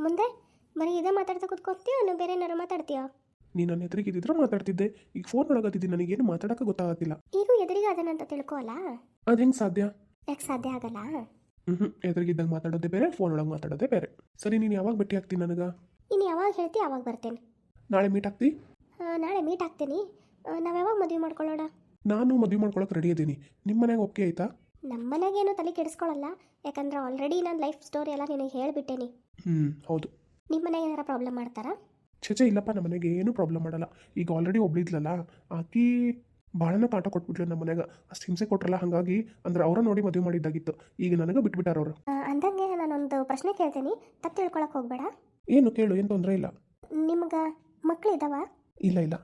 ಮುಂದೆ? ಬರೀ ಇದೇ ಮಾತಾಡ್ತಾ ಕೂತ್ಕೊತೀಯೋ ನೀವು ಬೇರೆ ಏನಾರು ಮಾತಾಡ್ತೀಯ? ನೀನು ನನ್ನ ಎದುರಿಗೆ ಇದ್ದಿದ್ರೆ ಮಾತಾಡ್ತಿದ್ದೆ. ಈಗ ಫೋನ್ ಒಳಗತ್ತಿದ್ದೆ ನನಗೇನು ಮಾತಾಡೋಕೆ ಗೊತ್ತಾಗತ್ತಿಲ್ಲ. ಈಗ ಎದುರಿಗೆ ಅದನ್ನಂತ ತಿಳ್ಕೋ ಅಲ್ಲ? ಅದು ಹೆಂಗೆ ಸಾಧ್ಯ? ಯಾಕೆ ಸಾಧ್ಯ ಆಗಲ್ಲ? ಹ್ಞೂ ಎದುರಿಗಿದ್ದಾಗ ಮಾತಾಡೋದೇ ಬೇರೆ ಫೋನ್ ಒಳಗೆ ಮಾತಾಡೋದೇ ಬೇರೆ. ಸರಿ ನೀನು ಯಾವಾಗ ಭೇಟಿ ಆಗ್ತೀನಿ ನನಗೆ? ಇನ್ನು ಯಾವಾಗ ಹೇಳ್ತಿ ಯಾವಾಗ ಬರ್ತೇನೆ. ನಾಳೆ ಮೀಟ್ ಆಗ್ತಿ? ಆ, ನಾಳೆ ಮೀಟ್ ಆಗ್ತೀನಿ. ನಾವು ಯಾವಾಗ ಮದುವೆ ಮಾಡ್ಕೊಳ್ಳೋಣ? ನಾನು ಮದುವೆ ಮಾಡ್ಕೊಳಕ್ಕೆ ರೆಡಿ ಇದ್ದೀನಿ ನಿಮ್ಮ ಮನೆಗೆ ಒಪ್ಪಿಗೆ ಆಯ್ತಾ? ನಮ್ಮ ಮನೆಗೇನು ತಲೆ ಕೆಡಿಸ್ಕೊಳ್ಳಲ್ಲ ಯಾಕಂದ್ರೆ ಆಲ್ರೆಡಿ ನನ್ನ ಲೈಫ್ ಸ್ಟೋರಿ ಎಲ್ಲ ನಿನಗೆ ಹೇಳಿಬಿಟ್ಟೇನಿ. ಹ್ಞೂ ಹೌದು. ನಿಮ್ಮ ಮನೆಗೆ ಏನಾರ ಪ್ರಾಬ್ಲಮ್ ಮಾಡ್ತಾರಾ? ಚೇಚೆ ಇಲ್ಲಪ್ಪ ನಮ್ಮ ಮನೆಗೆ ಏನೂ ಪ್ರಾಬ್ಲಮ್ ಮಾಡಲ್ಲ. ಈಗ ಆಲ್ರೆಡಿ ಒಬ್ಳಿದ್ಲಲ್ಲ ಆಕಿ ಭಾಳನ ಕಾಟ ಕೊಟ್ಬಿಟ್ಲು ನಮ್ಮ ಮನೆಗೆ. ಅಷ್ಟು ಹಿಂಸೆ ಕೊಟ್ರಲ್ಲ ಹಾಗಾಗಿ ಅಂದ್ರೆ ಅವರ ನೋಡಿ ಮದುವೆ ಮಾಡಿದ್ದಾಗಿತ್ತು. ಈಗ ನನಗೆ ಬಿಟ್ಬಿಟ್ಟಾರ ಅವರು. ಆ, ಅಂದಂಗೆ ನಾನೊಂದು ಪ್ರಶ್ನೆ ಕೇಳ್ತೀನಿ. ತಪ್ಪು ತಿಳ್ಕೊಳಕ್ಕೆ ಹೋಗ್ಬೇಡ. ಏನು ಕೇಳು ಏನು ತೊಂದರೆ ಇಲ್ಲ. ನಿಮ್ಗೆ ಮಕ್ಳು ಇದಾವ? ಇಲ್ಲ ಇಲ್ಲ.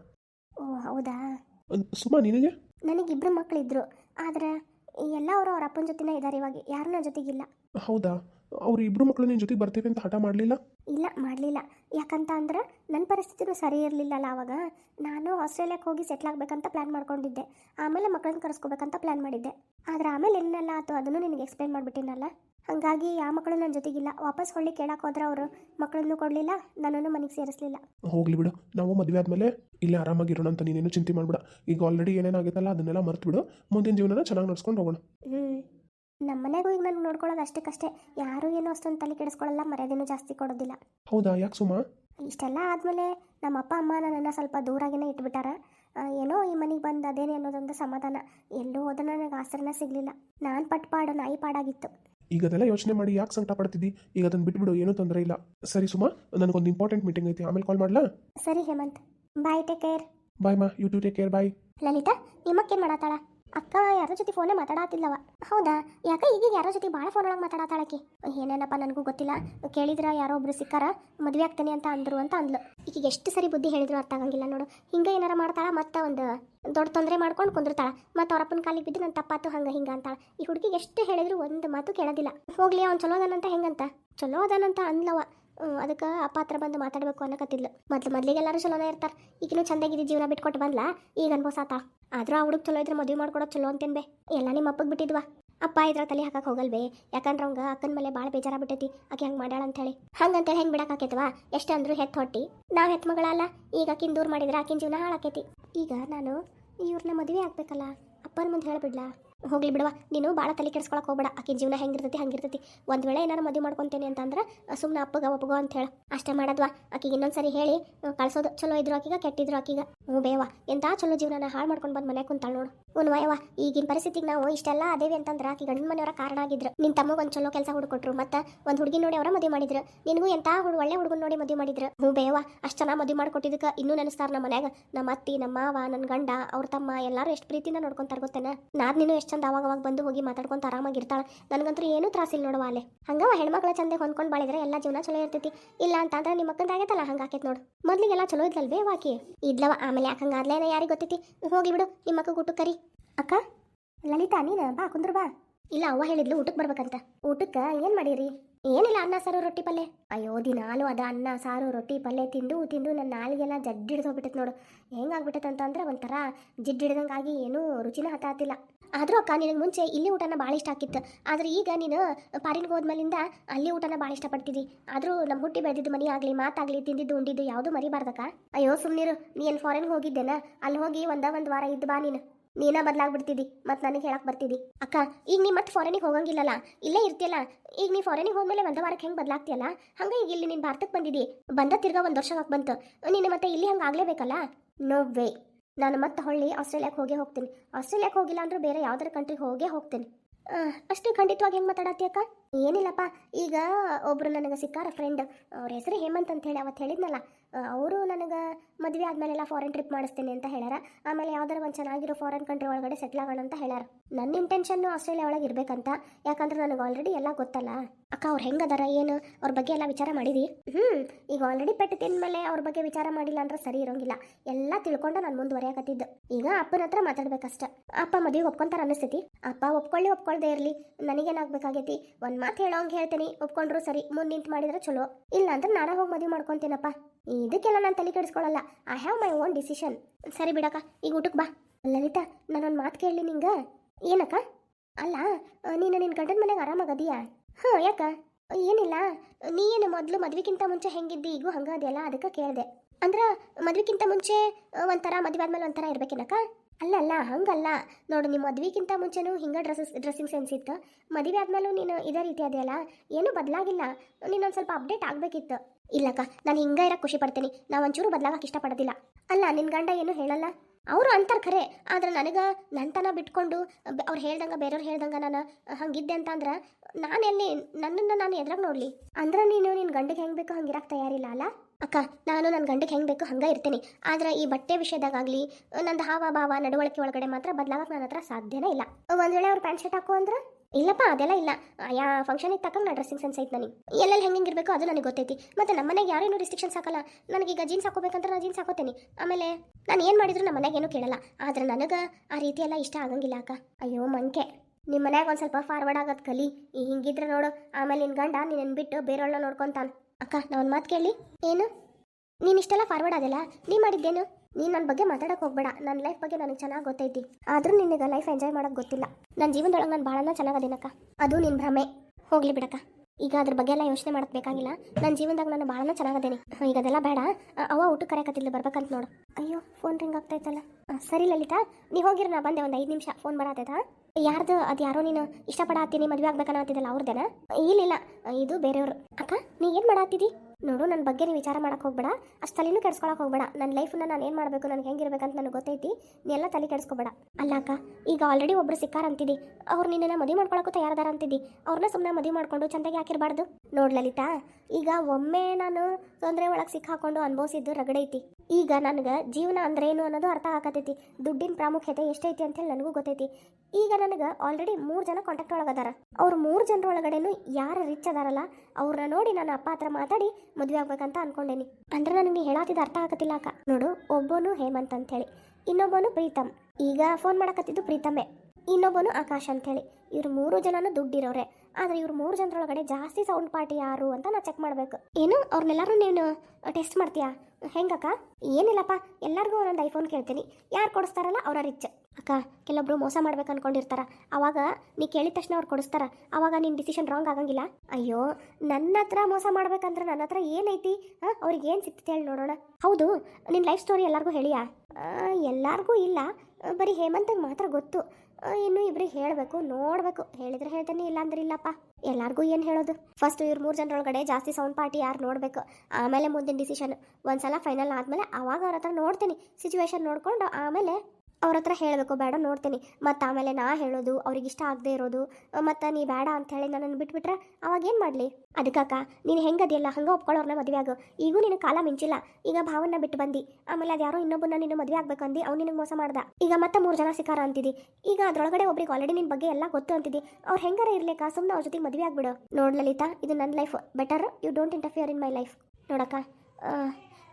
ಓ ಹೌದಾ? ಅನ್- ಸುಮಾ ನಿನಗೆ? ನನಗಿಬ್ರು ಇದ್ದರು ಆದ್ರೆ ಎಲ್ಲ ಅವರು ಅವ್ರ ಅಪ್ಪನ ಜೊತೆನೇ ಇದ್ದಾರೆ ಇವಾಗ ಯಾರನ್ನ ಜೊತೆಗಿಲ್ಲ. ಹೌದಾ? ಅವ್ರು ಇಬ್ರು ಮಕ್ಕಳು ನಿನ್ನ ಜೊತೆ ಬರ್ತೀವಿ ಅಂತ ಹಠ ಮಾಡಲಿಲ್ಲ? ಇಲ್ಲ ಮಾಡಲಿಲ್ಲ. ಯಾಕಂತ ಅಂದ್ರೆ ನನ್ನ ಪರಿಸ್ಥಿತಿನೂ ಸರಿ ಇರಲಿಲ್ಲಲ್ಲ ಅವಾಗ. ನಾನು ಆಸ್ಟ್ರೇಲಿಯಾಕ್ಕೆ ಹೋಗಿ ಸೆಟ್ಲ್ ಆಗಬೇಕಂತ ಪ್ಲ್ಯಾನ್ ಮಾಡ್ಕೊಂಡಿದ್ದೆ. ಆಮೇಲೆ ಮಕ್ಕಳನ್ನ ಕರೆಸ್ಕೋಬೇಕಂತ ಪ್ಲ್ಯಾನ್ ಮಾಡಿದ್ದೆ. ಆದ್ರೆ ಆಮೇಲೆ ಏನೆಲ್ಲ ಆಯ್ತು ಅದನ್ನು ನಿನಗೆ ಎಕ್ಸ್ಪ್ಲೈನ್ ಮಾಡಿಬಿಟ್ಟಿನಲ್ಲ? ಹಾಗಾಗಿ ಯಾವ ಮಕ್ಕಳು ನನ್ನ ಜೊತೆಗಿಲ್ಲ. ವಾಪಸ್ ಹೊಳ್ಳಿ ಕೇಳಕ್ಕೆ ಹೋದ್ರೆ ಅವರು ಮಕ್ಕಳನ್ನು ಕೊಡಲಿಲ್ಲ ನನ್ನನ್ನು ಮನೆಗೆ ಸೇರಿಸಲಿಲ್ಲ. ಹೋಗ್ಲಿ ಬಿಡು. ನಾವು ಮದುವೆ ಆದಮೇಲೆ ಇಲ್ಲೇ ಆರಾಮಾಗಿರೋಣ ಅಂತ ನೀನೇನು ಚಿಂತೆ ಮಾಡ್ಬಿಡ. ಈಗ ಆಲ್ರೆಡಿ ಏನೇನಾಗಿತ್ತಲ್ಲ ಅದನ್ನೆಲ್ಲ ಮರ್ತು ಬಿಡು ಮುಂದಿನ ಜೀವನನ ಚೆನ್ನಾಗಿ ನಡ್ಸ್ಕೊಂಡು ಹೋಗೋಣ. ಹ್ಞೂ ನಮ್ಮ ಮನೆಗೂ ಈಗ ನನಗೆ ನೋಡ್ಕೊಳ್ಳೋದು ಅಷ್ಟಕ್ಕಷ್ಟೇ. ಯಾರೂ ಏನೋ ಅಷ್ಟೊಂದು ತಲೆ ಕೆಡಿಸ್ಕೊಳ್ಳಲ್ಲ ಮರ್ಯಾದೆನೂ ಜಾಸ್ತಿ ಕೊಡೋದಿಲ್ಲ. ಹೌದಾ? ಯಾಕೆ ಸುಮಾ? ಇಷ್ಟೆಲ್ಲ ಆದಮೇಲೆ ನಮ್ಮ ಅಪ್ಪ ಅಮ್ಮ ನನ್ನನ್ನು ಸ್ವಲ್ಪ ದೂರಾಗಿನೇ ಇಟ್ಬಿಟ್ಟಾರ. ಆ, ಏನೋ ಈ ಮನೆಗೆ ಬಂದು ಅದೇನೇ ಅನ್ನೋದೊಂದು ಸಮಾಧಾನ. ಎಲ್ಲೂ ಹೋದ ನನಗೆ ಆಸರನ ಸಿಗಲಿಲ್ಲ. ನಾನು ಪಟ್ಪಾಡು ನಾಯಿ ಪಾಡಾಗಿತ್ತು. ಈಗ ಅದೆಲ್ಲ ಯೋಚನೆ ಮಾಡಿ ಯಾಕೆ ಸಂಕಟ ಪಡ್ತಿದ್ದಿ? ಈಗ ಅದನ್ನು ಬಿಟ್ಬಿಡು ಏನೂ ತೊಂದರೆ ಇಲ್ಲ. ಸರಿ ಸುಮಾ ನನಗೊಂದು ಇಂಪಾರ್ಟೆಂಟ್ ಮೀಟಿಂಗ್ ಐತಿ. ಆಮೇಲೆ ಕಾಲ್ ಮಾಡ್ಲಾ? ಸರಿ Hemanth. Bye take care bye ಮಾ you too take care bye Lalitha ನಿಮ್ಮಕ್ಕೇನು ಮಾಡತ್ತಾಳ? ಅಕ್ಕ, ಯಾರ ಜೊತೆ ಫೋನೇ ಮಾತಾಡತ್ತಿಲ್ಲವ ಹೌದಾ? ಯಾಕೆ ಈಗೀಗ ಯಾರೋ ಜೊತೆ ಭಾಳ ಫೋನ್ ಒಳಗೆ ಮಾತಾಡತ್ತಾಳಕಿ ಏನೇನಪ್ಪ ನನಗೂ ಗೊತ್ತಿಲ್ಲ. ಕೇಳಿದ್ರ ಯಾರೋ ಒಬ್ರು ಸಿಕ್ಕಾರ, ಮದುವೆ ಆಗ್ತೇನೆ ಅಂತ ಅಂದ್ರು ಅಂತ ಅಂದ್ಲು. ಈಗೀಗ ಎಷ್ಟು ಸರಿ ಬುದ್ಧಿ ಹೇಳಿದ್ರು ಅರ್ಥ ಆಗಂಗಿಲ್ಲ ನೋಡು. ಹಿಂಗೆ ಏನಾರ ಮಾಡ್ತಾಳ, ಮತ್ತೆ ಒಂದು ದೊಡ್ಡ ತೊಂದರೆ ಮಾಡ್ಕೊಂಡು ಕುಂದಿರ್ತಾಳ. ಮತ್ತೆ ಅವರಪ್ಪನ ಕಾಲಿಗೆ ಬಿದ್ದು ನನ್ನ ತಪ್ಪಾತು ಹಂಗೆ ಹಿಂಗೆ ಅಂತಾಳ. ಈ ಹುಡುಗಿಗೆ ಎಷ್ಟು ಹೇಳಿದ್ರು ಒಂದು ಮಾತು ಕೇಳೋದಿಲ್ಲ. ಹೋಗ್ಲಿ, ಅವ್ನು ಚಲೋ ಅದಾನಂತ ಹೆಂಗಂತ? ಚಲೋ ಅದಾನಂತ ಅನ್ಲವ ಅದಕ್ಕೆ ಅಪ್ಪ ಹತ್ರ ಬಂದು ಮಾತಾಡಬೇಕು ಅನ್ನಕತ್ತಿದ್ಲು. ಮೊದ್ಲು ಮೊದ್ಲಿಗೆ ಎಲ್ಲರೂ ಚಲೋನೇ ಇರ್ತಾರೆ. ಈಗಿನೂ ಚಂದಾಗಿದ್ದು ಜೀವನ ಬಿಟ್ಕೊಟ್ಟು ಬಂದ್ಲಾ? ಈಗ ಅನ್ಬೋಸಾತ ಆದ್ರೂ ಆ ಹುಡುಗ ಚಲೋ ಇದ್ರೆ ಮದುವೆ ಮಾಡ್ಕೊಡೋದು ಚಲೋ ಅಂತೇನ್ ಬೇ. ಎಲ್ಲ ನಿಮ್ಮ ಅಪ್ಪಗೆ ಬಿಟ್ಟಿದ್ವಾ? ಅಪ್ಪ ಇದ್ರ ತಲೆ ಹಾಕಕ್ಕೆ ಹೋಗಲ್ವೇ? ಯಾಕಂದ್ರೆ ಅವಂಗ ಅಕ್ಕನ ಮೇಲೆ ಭಾಳ ಬೇಜಾರ ಬಿಟ್ಟೈತಿ ಆಕೆ ಹಂಗೆ ಮಾಡ್ಯಾಳ ಅಂತ ಹೇಳಿ ಹಂಗಂತೇಳಿ ಹೆಂಗೆ ಬಿಡಕ್ ಆಕೈತವಾ ಎಷ್ಟು ಅಂದ್ರೂ ಹೆತ್ ಹೊಟ್ಟಿ. ನಾವು ಹೆತ್ ಮಗಳಲ್ಲ ಈಗ ಆಕಿನ ದೂರ ಮಾಡಿದ್ರೆ ಆಕಿನ ಜೀವನ ಹಾಳಾಕೈತಿ. ಈಗ ನಾನು ಇವ್ರನ್ನ ಮದುವೆ ಆಗ್ಬೇಕಲ್ಲ? ಅಪ್ಪನ ಮುಂದೆ ಹೇಳ್ಬಿಡ್ಲಾ? ಹೋಗ್ಲಿ ಬಿಡವ ನೀನು ಭಾಳ ತಲೆ ಕೆಡ್ಸ್ಕೊಳಕ್ ಹೋಗ್ಬೇಡ. ಆಕಿ ಜೀವನ ಹೆಂಗಿರ್ತೈತಿ, ಹಂಗಿರ್ತೈತಿ. ಒಂದ್ ವೇಳೆ ಏನಾರು ಮದುವೆ ಮಾಡ್ಕೊಂತೇನೆ ಅಂತಂದ್ರೆ ಸುಮ್ಮನೆ ಅಪ್ಪಗ, ಒಪ್ಪಗೋ ಅಂತ ಹೇಳ. ಅಷ್ಟೇ ಮಾಡದ್ವಾ. ಆಕಿಗೆ ಇನ್ನೊಂದ್ಸರಿ ಹೇಳಿ ಕಳ್ಸೋದು. ಚಲೋ ಇದ್ರು ಆಕಿಗ, ಕೆಟ್ಟಿದ್ರು ಆಕಿಗ. ಹ್ಞೂ ಬೇವ ಎಂತ ಚಲೋ ಜೀವನನ ಹಾಳು ಮಾಡ್ಕೊಂಡು ಬಂದ್ ಮನೆ ಕುಂತಾಳ ನೋಡು. ಹ್ಞೂ ವಯವ ಈಗಿನ ಪರಿಸ್ಥಿತಿಗೆ ನಾವು ಇಷ್ಟೆಲ್ಲ ಅದೇವಿ ಅಂತಂದ್ರೆ, ಆಕಿ ಗಂಡನ ಮನೆಯವರ ಕಾರಣ ಆಗಿದ್ರು. ನಿನ್ ತಮ್ಮ ಒಂದು ಚಲೋ ಕೆಲಸ ಹುಡುಕೊಟ್ರು ಮತ್ತೆ ಒಂದು ಹುಡುಗಿ ನೋಡಿ ಅವರ ಮದುವೆ ಮಾಡಿದ್ರು. ನಿನಗೂ ಎಂತ ಹುಡು, ಒಳ್ಳೆ ಹುಡುಗನ್ ನೋಡಿ ಮದುವೆ ಮಾಡಿದ್ರು. ಹ್ಞೂ ಬೇವ ಅಷ್ಟು ಚೆನ್ನಾಗಿ ಮದುವೆ ಮಾಡ್ಕೊಟ್ಟಿದ್ದಕ್ಕೆ ಇನ್ನೂ ನೆನೆಸ್ತಾರ ನಮ್ಮ ಮನ್ಯಾಗ ನಮ್ಮ ಅತ್ತಿ ನಮ್ಮ ಮಾವ ನನ್ನ ಗಂಡ, ಅವ್ರ ತಮ್ಮ ಎಲ್ಲರೂ ಎಷ್ಟು ಪ್ರೀತಿಯಿಂದ ನೋಡ್ಕೊಂತಾರ ಗೊತ್ತೇನ? ನಾನು ನೀನು ಎಷ್ಟು ಚಂದ ಅವಾಗ ಅವಾಗ ಬಂದು ಹೋಗಿ ಮಾತಾಡ್ಕೊಂತ ಆರಾಮಾಗಿರ್ತಾಳ ನನಗಂತೂ ಏನೂ ತ್ರಾಸಿಲ್ಲ ನೋಡುವ ಅಲ್ಲೇ. ಹಂಗವ ಹೆಣ್ಮಕ್ಳ ಚಂದೆ ಹೊಂದ್ಕೊಂಡು ಬಾಳಿದ್ರೆ ಎಲ್ಲ ಜೀವನ ಚಲೋ ಇರ್ತೈತಿ. ಇಲ್ಲ ಅಂತಂದ್ರೆ ನಿಮ್ಮ ಮಕ್ಕಂದ ಆಗೈತಲ್ಲ ಹಂಗೆ ಆಕೈತೆ ನೋಡು. ಮೊದ್ಲಿಗೆಲ್ಲ ಚಲೋ ಇದ್ಲಲ್ವೇ ವಾಕಿ? ಇದ್ಲವ ಆಮೇಲೆ ಯಾಕೆ ಹಂಗೆ ಆದ್ಲೇನ ಯಾರಿಗೆ ಗೊತ್ತೈತಿ? ಹೋಗ್ಲಿ ಬಿಡು ನಿಮ್ಮ ಮಕ್ಕ ಊಟಕ್ಕೆ ಕರಿ. ಅಕ್ಕ ಲಲಿತಾ ನೀನು ಬಾ ಕುಂದ್ರು ಬಾ. ಇಲ್ಲ ಅವ್ವ ಹೇಳಿದ್ಲು ಊಟಕ್ಕೆ ಬರ್ಬೇಕಂತ. ಊಟಕ್ಕೆ ಏನು ಮಾಡಿರಿ? ಏನಿಲ್ಲ ಅನ್ನ ಸಾರು ರೊಟ್ಟಿ ಪಲ್ಯ. ಅಯ್ಯೋ ದಿನಾಲು ಅದ ಅನ್ನ ಸಾರು ರೊಟ್ಟಿ ಪಲ್ಯ ತಿಂದು ತಿಂದು ನನ್ನ ನಾಲಿಗೆಲ್ಲ ಜಡ್ಡಿ ಹಿಡಿದೋಗ್ಬಿಟ್ಟೈತೆ ನೋಡು. ಹೆಂಗಾಗ್ಬಿಟ್ಟೈತೆ ಅಂತಂದ್ರೆ ಒಂಥರ ಜಿಡ್ಡು ಹಿಡ್ದಂಗಾಗಿ ಏನೂ ರುಚಿನ ಹತ್ತಾತಿಲ್ಲ ಆದರೂ ಅಕ್ಕ, ನಿನಗೆ ಮುಂಚೆ ಇಲ್ಲಿ ಊಟನ ಭಾಳ ಇಷ್ಟ ಆಗಿತ್ತು ಆದ್ರೆ ಈಗ ನೀನು ಪಾರಿನ್ಗೆ ಹೋದ್ಮೇಲಿಂದ ಅಲ್ಲಿ ಊಟನ ಭಾಳ ಇಷ್ಟಪಡ್ತಿದ್ದಿ ಆದರೂ ನಮ್ಮ ಹುಟ್ಟಿ ಬೆಳೆದಿದ್ದು ಮನೆ ಆಗಲಿ, ಮಾತಾಗಲಿ, ತಿಂದಿದ್ದು ಉಂಡಿದ್ದು ಯಾವುದೂ ಮರಿಬಾರ್ದಕ್ಕ. ಅಯ್ಯೋ ಸುಮ್ಮನಿರು ನೀ ಏನು ಫಾರಿನ್ಗೆ ಹೋಗಿದ್ದೇನ? ಅಲ್ಲಿ ಹೋಗಿ ಒಂದ ಒಂದು ವಾರ ಇದ್ದು ಬಾ ನೀನು. ನೀನ ಬದಲಾಗ್ಬಿಡ್ತಿದ್ದಿ ಮತ್ತು ನನಗೆ ಹೇಳಕ್ಕೆ ಬರ್ತಿದ್ದಿ. ಅಕ್ಕ, ಈಗ ನೀ ಮತ್ತೆ ಫಾರಿನಿಗೆ ಹೋಗಂಗಿಲ್ಲಲ್ಲ? ಇಲ್ಲೇ ಇರ್ತಿಯಲ್ಲ? ಈಗ ನೀ ಫಾರಿನಿಗೆ ಹೋದ್ಮೇಲೆ ಒಂದ ವಾರಕ್ಕೆ ಹೆಂಗೆ ಬದಲಾಗ್ತಿಯಲ್ಲ? ಹಂಗೆ ಈಗ ಇಲ್ಲಿ ನೀನು ಭಾರತಕ್ಕೆ ಬಂದಿದ್ದಿ. ಬಂದ ತಿರ್ಗಾ ಒಂದು ವರ್ಷ ಬಂತು. ನೀನು ಮತ್ತೆ ಇಲ್ಲಿ ಹಂಗೆ ಆಗಲೇಬೇಕಲ್ಲ? ನೋ ವೇ ನಾನು ಮತ್ತೆ ಹೊಳ್ಳಿ ಆಸ್ಟ್ರೇಲಿಯಾಕ್ಕೆ ಹೋಗೇ ಹೋಗ್ತೀನಿ. ಆಸ್ಟ್ರೇಲಿಯಾಕ್ಕೆ ಹೋಗಿಲ್ಲ ಅಂದ್ರೆ ಬೇರೆ ಯಾವ್ದಾರ ಕಂಟ್ರಿಗೆ ಹೋಗೇ ಹೋಗ್ತೀನಿ. ಅಷ್ಟೇ ಖಂಡಿತವಾಗಿ ಹೆಂಗೆ ಮಾತಾಡತ್ತಿ ಅಕ್ಕ? ಏನಿಲ್ಲಪ್ಪ, ಈಗ ಒಬ್ರು ನನಗೆ ಸಿಕ್ಕಾರ ಫ್ರೆಂಡ್ ಅವ್ರ ಹೆಸರು ಹೇಮಂತ್ ಅಂತ ಹೇಳಿ ಅವತ್ತು ಹೇಳಿದ್ನಲ್ಲ ಅವರು ನನಗೆ ಮದುವೆ ಆದ್ಮೇಲೆಲ್ಲ ಫಾರಿನ್ ಟ್ರಿಪ್ ಮಾಡಿಸ್ತೀನಿ ಅಂತ ಹೇಳ್ಯಾರ. ಆಮೇಲೆ ಯಾವ್ದಾರ ಒಂದು ಚೆನ್ನಾಗಿರೋ ಫಾರಿನ್ ಕಂಟ್ರಿ ಒಳಗಡೆ ಸೆಟ್ಲ್ ಆಗೋಣ ಅಂತ ಹೇಳ್ಯಾರ. ನನ್ನ ಇಂಟೆನ್ಷನ್ನು ಆಸ್ಟ್ರೇಲಿಯಾ ಒಳಗೆ ಇರಬೇಕಂತ. ಯಾಕಂದ್ರೆ ನನಗೆ ಆಲ್ರೆಡಿ ಎಲ್ಲ ಗೊತ್ತಲ್ಲ. ಅಕ್ಕ, ಅವ್ರು ಹೆಂಗದಾರ ಏನು, ಅವ್ರ ಬಗ್ಗೆ ಎಲ್ಲ ವಿಚಾರ ಮಾಡಿದಿ? ಹ್ಞೂ ಈಗ ಆಲ್ರೆಡಿ ಪೆಟ್ಟು ತಿಂದ್ಮೇಲೆ ಅವ್ರ ಬಗ್ಗೆ ವಿಚಾರ ಮಾಡಿಲ್ಲ ಅಂದ್ರೆ ಸರಿ ಇರೋಂಗಿಲ್ಲ. ಎಲ್ಲ ತಿಳ್ಕೊಂಡು ನಾನು ಮುಂದುವರಿಯಾಕತ್ತಿದ್ದು. ಈಗ ಅಪ್ಪನ ಹತ್ರ ಮಾತಾಡ್ಬೇಕಷ್ಟ. ಅಪ್ಪ ಮದುವೆಗೆ ಒಪ್ಕೊಂತಾರ ಅನಿಸ್ತೈತಿ ಅಪ್ಪ ಒಪ್ಕೊಳ್ಳಿ, ಒಪ್ಕೊಳ್ದೆ ಇರಲಿ. ನನಗೇನಾಗ್ಬೇಕಾಗೈತಿ? ಒಂದು ಮಾತು ಹೇಳೋಂಗೆ ಹೇಳ್ತೀನಿ. ಒಪ್ಕೊಂಡ್ರು ಸರಿ. ಮುಂದೆ ನಿಂತು ಮಾಡಿದ್ರೆ ಚಲೋ. ಇಲ್ಲ ಅಂದ್ರೆ ನಾನೇ ಹೋಗಿ ಮದುವೆ ಮಾಡ್ಕೊತೀನಪ್ಪ. ಇದಕ್ಕೆಲ್ಲ ನಾನು ತಲೆ ಕೆಡಿಸ್ಕೊಳ್ಳಲ್ಲ I have my own decision ಸರಿ ಬಿಡಕ್ಕ, ಈಗ ಊಟಕ್ಕೆ ಬಾ. ಲಲಿತಾ, ನಾನೊಂದು ಮಾತು ಕೇಳಲಿ ನಿಂಗೆ. ಏನಕ್ಕ? ಅಲ್ಲ, ನೀನು ನಿನ್ನ ಗಂಡನ ಮನೆಗೆ ಆರಾಮಾಗದೀಯಾ ಹಾಂ, ಯಾಕ? ಏನಿಲ್ಲ. ನೀ ಏನು ಮೊದಲು ಮದ್ವೆಗಿಂತ ಮುಂಚೆ ಹೆಂಗಿದ್ದಿ, ಈಗೂ ಹಂಗ ಅದೆಯಲ್ಲ, ಅದಕ್ಕೆ ಕೇಳಿದೆ. ಅಂದ್ರೆ ಮದ್ವಿಕ್ಕಿಂತ ಮುಂಚೆ, ಒಂಥರ ಮದುವೆ ಆದ್ಮೇಲೆ ಒಂಥರ ಇರ್ಬೇಕೇನಕ್ಕ? ಅಲ್ಲ ಅಲ್ಲ, ಹಂಗಲ್ಲ. ನೋಡು ನಿಮ್ಮ ಮದ್ವೆಗಿಂತ ಮುಂಚೆನೂ ಹಿಂಗೆ ಡ್ರೆಸ್ಸಸ್, ಡ್ರೆಸ್ಸಿಂಗ್ ಸೆನ್ಸ್ ಇತ್ತು. ಮದುವೆ ಆದ್ಮೇಲೂ ನೀನು ಇದೇ ರೀತಿ ಅದೆಯಲ್ಲ. ಏನೂ ಬದಲಾಗಿಲ್ಲ. ನೀನೊಂದು ಸ್ವಲ್ಪ ಅಪ್ಡೇಟ್ ಆಗಬೇಕಿತ್ತು. ಇಲ್ಲಕ್ಕ, ನಾನು ಹಿಂಗ ಇರಕ್ಕೆ ಖುಷಿ ಪಡ್ತೀನಿ. ನಾ ಒಂಚೂರು ಬದಲಾಗಕ್ಕೆ ಇಷ್ಟಪಡೋದಿಲ್ಲ. ಅಲ್ಲ ನಿನ್ನ ಗಂಡ ಏನು ಹೇಳಲ್ಲ? ಅವರು ಅಂತಾರೆ ಖರೆ, ಆದ್ರೆ ನನಗೆ ನಂತನ ಬಿಟ್ಕೊಂಡು ಅವ್ರು ಹೇಳ್ದಂಗೆ ಬೇರೆಯವ್ರು ಹೇಳ್ದಂಗೆ ನಾನು ಹಂಗಿದ್ದೆ ಅಂತ ಅಂದ್ರೆ ನಾನು ಎಲ್ಲಿ ನನ್ನನ್ನು ನಾನು ಎದ್ರಾಗ ನೋಡಲಿ? ಅಂದ್ರೆ ನೀನು ನಿನ್ನ ಗಂಡಿಗೆ ಹೆಂಗೆ ಬೇಕೋ ಹಂಗಿರಕ್ಕೆ ತಯಾರಿಲ್ಲ ಅಲ್ಲ? ಅಕ್ಕ, ನಾನು ನನ್ನ ಗಂಡಿಗೆ ಹೆಂಗೆ ಬೇಕೋ ಹಂಗೆ ಇರ್ತೀನಿ. ಆದ್ರೆ ಈ ಬಟ್ಟೆ ವಿಷಯದಾಗಲಿ ನಂದು ಹಾವ, ಭಾವ, ನಡವಳಿಕೆ ಒಳಗಡೆ ಮಾತ್ರ ಬದಲಾಗಕ್ಕೆ ನನ್ನ ಹತ್ರ ಸಾಧ್ಯನೇ ಇಲ್ಲ. ಒಂದು ವೇಳೆ ಅವ್ರು ಪ್ಯಾಂಟ್ ಶರ್ಟ್ ಹಾಕು ಅಂದ್ರೆ? ಇಲ್ಲಪ್ಪ, ಅದೆಲ್ಲ ಇಲ್ಲ. ಯಾ ಫಂಕ್ಷನಿಗೆ ತಕ್ಕಂಗೆ ನಾ ಡ್ರೆಸ್ಸಿಂಗ್ ಸೆನ್ಸ್ ಐತೆ ನನಗೆ. ಎಲ್ಲೆಲ್ಲಿ ಹೆಂಗೆ ಇರಬೇಕು ಅದು ನನಗೆ ಗೊತ್ತೈತಿ. ಮತ್ತು ನಮ್ಮ ಮನೆಗೆ ಯಾರೇನು ರಿಸ್ಟ್ರಿಕ್ಷನ್ಸ್ ಹಾಕಲ್ಲ? ನನಗೀಗ ಜೀನ್ಸ್ ಹಾಕೋಬೇಕಂತ ನಾನು ಜೀನ್ಸ್ ಹಾಕೋತೇನೆ ಆಮೇಲೆ ನಾನು ಏನು ಮಾಡಿದ್ರು ನಮ್ಮ ಮನೆಗೆ ಏನೂ ಕೇಳಲ್ಲ. ಆದ್ರೆ ನನಗೆ ಆ ರೀತಿ ಎಲ್ಲ ಇಷ್ಟ ಆಗಂಗಿಲ್ಲ ಅಕ್ಕ. ಅಯ್ಯೋ, ಮಂಕೆ. ನಿಮ್ಮ ಮನ್ಯಾಗ ಒಂದು ಸ್ವಲ್ಪ ಫಾರ್ವರ್ಡ್ ಆಗೋದು ಕಲಿ. ಹಿಂಗಿದ್ರೆ ನೋಡು. ಆಮೇಲೆ ನಿನ್ನ ಗಂಡ ನೀನು ಬಿಟ್ಟು ಬೇರೆಯವ್ಳನ್ನ ನೋಡ್ಕೊತಾನೆ. ಅಕ್ಕ, ನಾನು ಮಾತು ಕೇಳಿ. ಏನು? ನೀನು ಇಷ್ಟೆಲ್ಲ ಫಾರ್ವರ್ಡ್ ಆದಲ್ಲ? ನೀ ಮಾಡಿದ್ದೇನು? ನೀನು ನನ್ನ ಬಗ್ಗೆ ಮಾತಾಡಕ್ಕೆ ಹೋಗ್ಬೇಡ. ನನ್ನ ಲೈಫ್ ಬಗ್ಗೆ ನನಗೆ ಚೆನ್ನಾಗಿ ಗೊತ್ತೈತಿ. ಆದರೂ ನಿನಗೆ ಲೈಫ್ ಎಂಜಾಯ್ ಮಾಡೋಕೆ ಗೊತ್ತಿಲ್ಲ. ನನ್ನ ಜೀವನದೊಳಗೆ ನಾನು ಭಾಳನ ಚೆನ್ನಾಗದೇನಕ್ಕ ಅದು ನಿನ್ನ ಭ್ರಮೆ. ಹೋಗ್ಲಿ ಬಿಡಕ್ಕ. ಈಗ ಅದ್ರ ಬಗ್ಗೆ ಎಲ್ಲ ಯೋಚನೆ ಮಾಡಕ್ ಬೇಕಾಗಿಲ್ಲ. ನನ್ನ ಜೀವನದಾಗ ನಾನು ಭಾಳನ ಚೆನ್ನಾಗದೇನೆ ಈಗ ಅದೆಲ್ಲ ಬೇಡ. ಅವ ಊಟಕ್ಕೆ ಊಟ ಕರೆಯಕತ್ತಿಲ್ಲ ಬರ್ಬೇಕಂತ ನೋಡು. ಅಯ್ಯೋ ಫೋನ್ ರಿಂಗ್ ಆಗ್ತೈತಲ್ಲ ಇತ್ತಲ್ಲ. ಸರಿ ಲಲಿತಾ, ನೀ ಹೋಗಿರ, ನಾ ಬಂದೆ ಒಂದು ಐದು ನಿಮಿಷ. ಫೋನ್ ಬರತ್ತೈತಾ ಯಾರ್ದು? ಅದು ಯಾರೋ ನೀನು ಇಷ್ಟಪಡಾತೀನಿ ಮದುವೆ ಆಗ್ಬೇಕನ್ನತ್ತಿದ್ದಲ್ಲ ಅವ್ರದ್ದೇನ ಇಲ್ಲ ಇದು ಬೇರೆಯವರು. ಅಕ್ಕ, ನೀ ಏನು ಮಾಡತ್ತಿದಿ? ನೋಡು ನನ್ನ ಬಗ್ಗೆ ನೀವು ವಿಚಾರ ಮಾಡಕ್ಕೆ ಹೋಗ್ಬೇಡ. ಅಷ್ಟು ತಲೆನೂ ಕೆಡ್ಸ್ಕೊಳಕ್ಕೆ ಹೋಗ್ಬೇಡ. ನನ್ನ ಲೈಫನ್ನ ನಾನು ಏನು ಮಾಡಬೇಕು, ನನಗೆ ಹೆಂಗಿರ್ಬೇಕಂತ ನನಗೆ ಗೊತ್ತೈತಿ. ನೀ ಎಲ್ಲ ತಲೆ ಕೆಡ್ಸ್ಕೊಬೇಡ. ಅಲ್ಲ ಅಕ್ಕ, ಈಗ ಆಲ್ರೆಡಿ ಒಬ್ರು ಸಿಕ್ಕಾರ ಅಂತಿದ್ದಿ. ಅವ್ರು ನಿನ್ನ ಮದುವೆ ಮಾಡ್ಕೊಳಕ್ಕೂ ತಯಾರದಾರ ಅಂತಿದ್ದಿ. ಅವ್ರನ್ನ ಸುಮ್ಮನೆ ಮದುವೆ ಮಾಡ್ಕೊಂಡು ಚಂದಾಗಿ ಹಾಕಿರಬಾರ್ದು. ನೋಡ್ ಲಲಿತಾ, ಈಗ ಒಮ್ಮೆ ನಾನು ತೊಂದರೆ ಒಳಗೆ ಸಿಕ್ಕಾಕೊಂಡು ಅನುಭವಿಸಿದ್ದು ರಗಡೈತಿ ಈಗ ನನಗೆ ಜೀವನ ಅಂದ್ರೆ ಏನು ಅನ್ನೋದು ಅರ್ಥ ಆಗತೈತಿ ದುಡ್ಡಿನ ಪ್ರಾಮುಖ್ಯತೆ ಎಷ್ಟೈತಿ ಅಂತ ಹೇಳಿ ನನಗೂ ಗೊತ್ತೈತಿ. ಈಗ ನನಗೆ ಆಲ್ರೆಡಿ ಮೂರು ಜನ ಕಾಂಟ್ಯಾಕ್ಟ್ ಒಳಗದಾರ. ಅವ್ರು ಮೂರು ಜನರ ಒಳಗಡೆನು ಯಾರು ರಿಚ್ ಅದಾರಲ್ಲ ಅವ್ರನ್ನ ನೋಡಿ ನನ್ನ ಅಪ್ಪ ಹತ್ರ ಮಾತಾಡಿ ಮದುವೆ ಆಗ್ಬೇಕಂತ ಅನ್ಕೊಂಡೇನಿ. ಅಂದ್ರೆ ನನಗೆ ನೀ ಹೇಳಾತಿದ್ದು ಅರ್ಥ ಆಗತ್ತಿಲ್ಲ ಅಕ್ಕ. ನೋಡು, ಒಬ್ಬನು ಹೇಮಂತ್ ಅಂತ ಹೇಳಿ ಇನ್ನೊಬ್ಬನು ಪ್ರೀತಮ್. ಈಗ ಫೋನ್ ಮಾಡಕತ್ತಿದ್ದು ಪ್ರೀತಮೇ ಇನ್ನೊಬ್ಬನು ಆಕಾಶ್ ಅಂತ ಹೇಳಿ ಇವ್ರು ಮೂರು ಜನನು ದುಡ್ಡಿರೋರೆ, ಆದ್ರೆ ಇವ್ರು ಮೂರು ಜನರೊಳಗಡೆ ಜಾಸ್ತಿ ಸೌಂಡ್ ಪಾರ್ಟಿ ಯಾರು ಅಂತ ನಾ ಚೆಕ್ ಮಾಡ್ಬೇಕು. ಏನು ಅವ್ರನ್ನೆಲ್ಲರೂ ನೀನು ಟೆಸ್ಟ್ ಮಾಡ್ತೀಯಾ? ಹೆಂಗಕ್ಕ? ಏನಿಲ್ಲಪ್ಪ, ಎಲ್ಲರಿಗೂ ಒಂದೊಂದು ಐಫೋನ್ ಕೇಳ್ತೀನಿ. ಯಾರು ಕೊಡಿಸ್ತಾರಲ್ಲ ಅವರ ರಿಚ್ ಅಕ್ಕ, ಕೆಲವೊಬ್ರು ಮೋಸ ಮಾಡ್ಬೇಕು ಅನ್ಕೊಂಡಿರ್ತಾರ ಅವಾಗ ನೀ ಕೇಳಿದ ತಕ್ಷಣ ಅವ್ರು ಕೊಡಿಸ್ತಾರ. ಅವಾಗ ನಿನ್ನ ಡಿಸಿಷನ್ ರಾಂಗ್ ಆಗಂಗಿಲ್ಲ. ಅಯ್ಯೋ, ನನ್ನ ಹತ್ರ ಮೋಸ ಮಾಡ್ಬೇಕಂದ್ರೆ ನನ್ನ ಹತ್ರ ಏನೈತಿ? ಅವ್ರಿಗೆ ಏನು ಸಿಕ್ತೈತೆ ಹೇಳಿ ನೋಡೋಣ. ಹೌದು ನಿನ್ನ ಲೈಫ್ ಸ್ಟೋರಿ ಎಲ್ಲರಿಗೂ ಹೇಳಿಯಾ? ಎಲ್ಲರಿಗೂ ಇಲ್ಲ. ಬರೀ ಹೇಮಂತಗೆ ಮಾತ್ರ ಗೊತ್ತು. ಇನ್ನು ಇಬ್ರಿಗೆ ಹೇಳಬೇಕು, ನೋಡಬೇಕು. ಹೇಳಿದ್ರೆ ಹೇಳ್ತೇನೆ ಇಲ್ಲ ಅಂದ್ರೆ ಇಲ್ಲಪ್ಪ. ಎಲ್ಲರಿಗೂ ಏನು ಹೇಳೋದು? ಫಸ್ಟ್ ಇವ್ರು ಮೂರು ಜನರೊಳಗಡೆ ಜಾಸ್ತಿ ಸೌಂಡ್ ಪಾರ್ಟಿ ಯಾರು ನೋಡಬೇಕು? ಆಮೇಲೆ ಮುಂದಿನ ಡಿಸಿಷನ್ ಒಂದ್ಸಲ ಫೈನಲ್ ಆದಮೇಲೆ ಅವಾಗ ಅವ್ರ ಹತ್ರ ನೋಡ್ತೀನಿ. ಸಿಚುವೇಶನ್ ನೋಡ್ಕೊಂಡು ಆಮೇಲೆ ಅವ್ರ ಹತ್ರ ಹೇಳಬೇಕು, ಬೇಡ, ನೋಡ್ತೀನಿ. ಮತ್ತು ಆಮೇಲೆ ನಾ ಹೇಳೋದು, ಅವ್ರಿಗೆ ಇಷ್ಟ ಆಗದೆ ಇರೋದು, ಮತ್ತು ನೀ ಬೇಡ ಅಂತ ಹೇಳಿ ನನ್ನನ್ನು ಬಿಟ್ಬಿಟ್ರೆ ಅವಾಗ ಏನು ಮಾಡಲಿ? ಅದಕ್ಕಕ್ಕ ನೀನು ಹೆಂಗದಿಲ್ಲ ಹಂಗೆ ಒಪ್ಕೊಳ್ಳೋರ್ನ ಮದುವೆ ಆಗು. ಈಗೂ ನಿನ್ನ ಕಾಲ ಮಿಂಚಿಲ್ಲ. ಈಗ ಭಾವನ್ನ ಬಿಟ್ಟು ಬಂದು. ಆಮೇಲೆ ಅದು ಯಾರೋ ಇನ್ನೊಬ್ಬನ ನಿನ್ನ ಮದುವೆ ಆಗ್ಬೇಕಂದು ಅವ್ನು ನಿನಗೆ ಮೋಸ ಮಾಡ್ದ. ಈಗ ಮತ್ತೆ ಮೂರು ಜನ ಸಿಕ್ಕಾರ ಅಂತಿದ್ದಿ ಈಗ ಅದರೊಳಗಡೆ ಒಬ್ರಿಗೆ ಆಲ್ರೆಡಿ ನಿನ್ನ ಬಗ್ಗೆ ಎಲ್ಲ ಗೊತ್ತು ಅಂತಿದ್ದಿ ಅವ್ರು ಹೆಂಗಾರ ಇರ್ಲಿಕ್ಕ ಸುಮ್ಮನೆ ಅವ್ರ ಜೊತೆಗೆ ಮದುವೆ ಆಗ್ಬಿಡು. ನೋಡ್ ಲಲಿತಾ, ಇದು ನನ್ನ life better you don't interfere in my life ನೋಡಕ್ಕ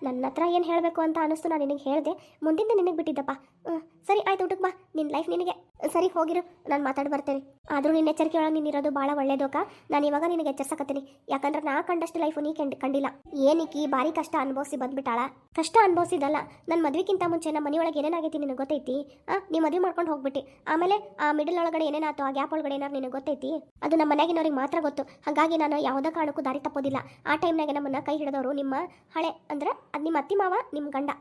ನನ್ನ ಹತ್ರ ಏನು ಹೇಳಬೇಕು ಅಂತ ಅನಿಸ್ತು ನಾನು ನಿನಗೆ ಹೇಳಿದೆ. ಮುಂದಿಂದ ನಿನಗೆ ಬಿಟ್ಟಿದ್ದಪ್ಪ. ಸರಿ, ಆಯ್ತು ಊಟಕ್ಕೆ ಬಾ. ನಿನ್ನ ಲೈಫ್ ನಿನಗೆ. ಸರಿ, ಹೋಗಿರು. ನಾನು ಮಾತಾಡಿ ಬರ್ತೇನೆ. ಆದರೂ ನಿನ್ನ ಎಚ್ಚರಿಕೆ ಒಳಗೆ ನೀನು ಇರೋದು ಭಾಳ ಒಳ್ಳೇದೋಕ ನಾನು ಇವಾಗ ನಿನಗೆ ಎಚ್ಚರಿಸಕತ್ತೀನಿ. ಯಾಕಂದ್ರೆ ನಾ ಕಂಡಷ್ಟು ಲೈಫು ನೀ ಕಂಡು ಕಂಡಿಲ್ಲ. ಏನಕ್ಕೆ ಭಾರಿ ಕಷ್ಟ ಅನುಭವಿಸಿ ಬಂದ್ಬಿಟ್ಟಾಳ? ಕಷ್ಟ ಅನುಭವಿಸಿದಲ್ಲ ನನ್ನ ಮದುವೆಗಿಂತ ಮುಂಚೆ ನಮ್ಮ ಮನೆಯೊಳಗೆ ಏನೇನಾಗೈತಿ ನಿನಗೆ ಗೊತ್ತೈತಿ? ಆ ನೀ ಮದುವೆ ಮಾಡ್ಕೊಂಡು ಹೋಗ್ಬಿಟ್ಟು. ಆಮೇಲೆ ಆ ಮಿಡಲ್ ಒಳಗಡೆ ಏನೇನಾಯ್ತು, ಆ ಗ್ಯಾಪ್ ಒಳಗಡೆ ಏನಾರು ನಿನಗೆ ಗೊತ್ತೈತಿ? ಅದು ನಮ್ಮ ಮನೆಯಾಗಿನವ್ರಿಗೆ ಮಾತ್ರ ಗೊತ್ತು. ಹಾಗಾಗಿ ನಾನು ಯಾವುದೇ ಕಾರಣಕ್ಕೂ ದಾರಿ ತಪ್ಪೋದಿಲ್ಲ. ಆ ಟೈಮ್ನಾಗೆ ನಮ್ಮನ್ನು ಕೈ ಹಿಡಿದವರು ನಿಮ್ಮ ಹಳೆ ಅಂದ್ರೆ ಅದು ನಿಮ್ಮ ಅತ್ತಿ ಮಾವ ನಿಮ್ಮ ಗಂಡ.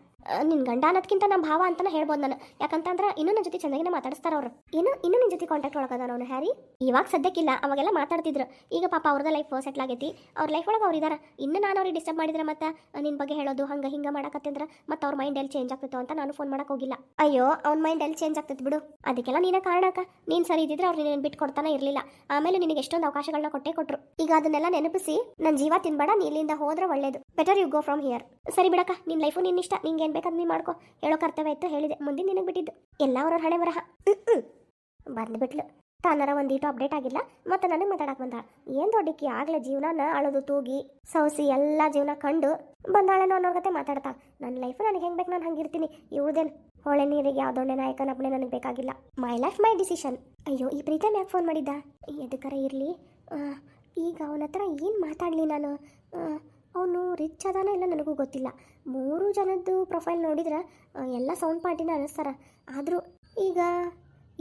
ನಿನ್ನ ಗಂಡ ಅನ್ನೋದಕ್ಕಿಂತ ನಮ್ಮ ಭಾವ ಅಂತಾನೆ ಹೇಳ್ಬೋದು ನಾನು. ಯಾಕಂತಂದ್ರೆ ಇನ್ನೂ ನನ್ನ ಜೊತೆ ಚೆನ್ನಾಗಿನ ಮಾತಾಡಿಸ್ತಾರ ಅವರು. ಇನ್ನು, ಇನ್ನೂ ನಿನ್ನ ಜೊತೆ ಕಾಂಟ್ಯಾಕ್ಟ್ ಒಳಗದ ಅವನು, ಹ್ಯಾರಿ? ಇವಾಗ ಸದ್ಯಕ್ಕಿಲ್ಲ, ಅವಾಗೆಲ್ಲ ಮಾತಾಡ್ತಿದ್ರು. ಈಗ ಪಾಪ ಅವ್ರದ್ದು ಲೈಫ್ ಸೆಟ್ಲ್ ಆಗೈತಿ. ಅವ್ರ ಲೈಫ್ ಒಳಗೆ ಅವ್ರು ಇದಾರೆ. ಇನ್ನು ನಾನು ಅವ್ರಿಗೆ ಡಿಸ್ಟರ್ಬ್ ಮಾಡಿದ್ರೆ ಮತ್ತೆ ನಿನ್ನ ಬಗ್ಗೆ ಹೇಳೋದು, ಹಂಗೆ ಹಿಂಗೆ ಮಾಡಕತ್ತಂದ್ರೆ ಮತ್ತೆ ಅವ್ರ ಮೈಂಡ್ ಎಲ್ಲಿ ಚೇಂಜ್ ಆಗ್ತಿತ್ತು ಅಂತ ನಾನು ಫೋನ್ ಮಾಡಕ್ಕೆ ಹೋಗಿಲ್ಲ. ಅಯ್ಯೋ, ಅವ್ನ ಮೈಂಡ್ ಎಲ್ಲಿ ಚೇಂಜ್ ಆಗ್ತೈತೆ ಬಿಡು. ಅದಕ್ಕೆಲ್ಲ ನೀನೇ ಕಾರಣಕ್ಕ ನೀನು ಸರಿ ಇದ್ದಿದ್ರೆ ಅವ್ರು ನಿನ್ನ ಬಿಟ್ಟು ಕೊಡ್ತಾನೆ ಇರಲಿಲ್ಲ. ಆಮೇಲೆ ನಿನಗೆ ಎಷ್ಟೊಂದು ಅವಕಾಶಗಳನ್ನ ಕೊಟ್ಟೇ ಕೊಟ್ಟರು ಈಗ ಅದನ್ನೆಲ್ಲ ನೆನಪಿಸಿ ನನ್ನ ಜೀವ ತಿನ್ಬೇಡ ನೀ ಇಲ್ಲಿಂದ ಹೋದ್ರೆ ಒಳ್ಳೇದು. Better you go from here ಸರಿ ಬಿಡಕ್ಕ ನಿನ್ನ ಲೈಫು ನಿನ್ನ ಇಷ್ಟ ನಿಂಗೆ ಏನು ಬೇಕಾದ್ ನೀ ಮಾಡ್ಕೊ ಹೇಳೋ ಕರ್ತವ್ಯ ಇತ್ತು ಹೇಳಿದೆ. ಮುಂದಿನ ನಿನಗೆ ಬಿಟ್ಟಿದ್ದು. ಎಲ್ಲ ಅವ್ರ ಹಣೆ ಬರಹ. ಬಂದ್ಬಿಟ್ಲು. ತಾನಾರ ಒಂದೀಟು ಅಪ್ಡೇಟ್ ಆಗಿಲ್ಲ. ಮತ್ತೆ ನನಗೆ ಮಾತಾಡಕ್ ಬಂದ ಏನ್ ದೊಡ್ಡಕ್ಕಿ ಆಗ್ಲೇ ಜೀವನನ ಅಳದು ತೂಗಿ, ಸೌಸಿ ಎಲ್ಲ ಜೀವನ ಕಂಡು ಬಂದಾಳೇನೋ ಅನ್ನೋ ಕತೆ ಮಾತಾಡ್ತಾ ನನ್ನ ಲೈಫ್ ನನಗೆ ಹೆಂಗೆ ಬೇಕು ನಾನು ಹಂಗಿರ್ತೀನಿ. ಇವ್ರದೇನು ಹೊಳೆ ನೀರಿಗೆ ಯಾವ್ದೊಳ್ಳೆ ನಾಯಕನ ಅಪ್ಪಣೆ ನನಗೆ ಬೇಕಾಗಿಲ್ಲ. ಮೈ ಲೈಫ್ ಮೈ ಡಿಸಿಷನ್ ಅಯ್ಯೋ, ಈ ಪ್ರೀತಮ್ ಯಾಕೆ ಫೋನ್ ಮಾಡಿದ್ದ? ಎದಕ್ಕರ ಇರಲಿ? ಈಗ ಅವನ ಹತ್ರ ಏನು ಮಾತಾಡಲಿ ನಾನು? ಅವನು ರಿಚ್ ಅದಾನ ಇಲ್ಲ ನನಗೂ ಗೊತ್ತಿಲ್ಲ. ಮೂರು ಜನದ್ದು ಪ್ರೊಫೈಲ್ ನೋಡಿದ್ರೆ ಎಲ್ಲ ಸೌಂಡ್ ಪಾರ್ಟಿನ ಅನ್ನಿಸ್ತಾರ ಆದರೂ ಈಗ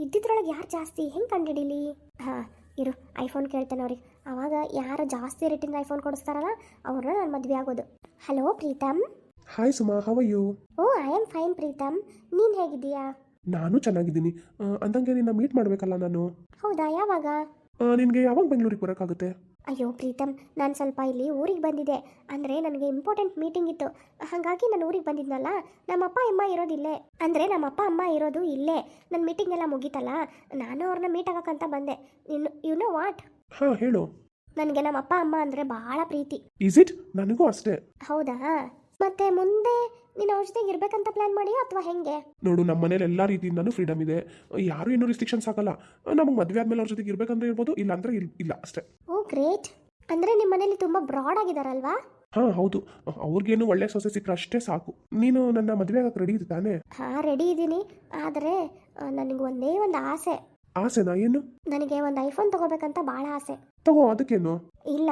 ಇದ್ದಿದ್ರೊಳಗೆ ಯಾರು ಜಾಸ್ತಿ? ಹೆಂಗೆ ಕಂಡುಹಿಡೀಲಿ? ಹಾಂ ಇರು ಐಫೋನ್ ಕೇಳ್ತೇನೆ ಅವ್ರಿಗೆ. ಅವಾಗ ಯಾರು ಜಾಸ್ತಿ ರೇಟಿಂದ ಐಫೋನ್ ಕೊಡಿಸ್ತಾರಲ್ಲ ಅವ್ರನ್ನ ನಾನು ಮದುವೆ ಆಗೋದು. Hello Preetham? Hi Suma how are you oh I am fine Preetham. ನೀನು ಹೇಗಿದ್ದೀಯಾ? ನಾನು ಚೆನ್ನಾಗಿದ್ದೀನಿ. ಅಂದಂಗೆ ನಿನ್ನ ಮೀಟ್ ಮಾಡಬೇಕಲ್ಲ ನಾನು? ಹೌದಾ ಯಾವಾಗ? ನಿನಗೆ ಯಾವಾಗ ಬೆಂಗಳೂರಿಗೆ ಬರೋಕ್ಕಾಗುತ್ತೆ? ಅಯ್ಯೋ ಪ್ರೀತಮ್ ನಾನು ಸ್ವಲ್ಪ ಇಲ್ಲಿ ಊರಿಗೆ ಬಂದಿದ್ದೆ. ಅಂದರೆ ನನಗೆ ಇಂಪಾರ್ಟೆಂಟ್ ಮೀಟಿಂಗ್ ಇತ್ತು. ಹಾಗಾಗಿ ನಾನು ಊರಿಗೆ ಬಂದಿದ್ನಲ್ಲ ನಮ್ಮ ಅಪ್ಪ ಅಮ್ಮ ಇರೋದಿಲ್ಲೇ ಅಂದರೆ ನಮ್ಮಪ್ಪ ಅಮ್ಮ ಇರೋದು ಇಲ್ಲೇ. ನನ್ನ ಮೀಟಿಂಗ್ ಎಲ್ಲ ಮುಗೀತಲ್ಲ ನಾನು ಅವ್ರನ್ನ ಮೀಟ್ ಆಗೋಕ್ಕಂತ ಬಂದೆ. ಇನ್ನು ಯು ನೋ ವಾಟ್ ಹಾಂ ಹೇಳು. ನನಗೆ ನಮ್ಮ ಅಪ್ಪ ಅಮ್ಮ ಅಂದರೆ ಭಾಳ ಪ್ರೀತಿ. ಈಸ್ ಇಟ್ ನನಗೂ ಅಷ್ಟೇ. ಹೌದಾ? ಮತ್ತೆ ಮುಂದೆ ನೀನು ಅವ್ರ ಜೊತೆಗೆ ಇರ್ಬೇಕಂತ ಪ್ಲಾನ್ ಮಾಡಿ ಅಥವಾ ಹೆಂಗೆ? ನೋಡು ನಮ್ಮ ಮನೇಲಿ ಎಲ್ಲ ರೀತಿಯಿಂದನೂ ಫ್ರೀಡಮ್ ಇದೆ. ಯಾರು ಇನ್ನೂ ರಿಸ್ಟ್ರಿಕ್ಷನ್ಸ್ ಆಗಲ್ಲ ನಮಗೆ ಮದುವೆ ಆದ್ಮೇಲೆ ಅವ್ರ ಜೊತೆಗೆ ಇರ್ಬೇಕಂದ್ರೆ ಇರ್ಬೋದು ಇಲ್ಲ ಅಂದ್ರೆ ಇಲ್ಲ ಅಷ್ಟೇ. ಓ ಗ್ರೇಟ್ ಅಂದರೆ ನಿಮ್ಮ ಮನೇಲಿ ತುಂಬ ಬ್ರಾಡ್ ಆಗಿದಾರಲ್ವಾ? ಹಾಂ ಹೌದು. ಅವ್ರಿಗೇನು ಒಳ್ಳೆ ಸೊಸೆ ಸಿಕ್ಕರೆ ಅಷ್ಟೇ ಸಾಕು. ನೀನು ನನ್ನ ಮದುವೆ ಆಗಕ್ಕೆ ರೆಡಿ ಇದೆ ತಾನೇ? ಹಾಂ ರೆಡಿ ಇದ್ದೀನಿ. ಆದರೆ ನನಗೆ ಒಂದೇ ಒಂದು ಆಸೆ. ಆಸೆನಾ ಏನು? ನನಗೆ ಒಂದು ಐಫೋನ್ ತಗೋಬೇಕಂತ ಭಾಳ ಆಸೆ. ತಗೋ ಅದಕ್ಕೇನು? ಇಲ್ಲ.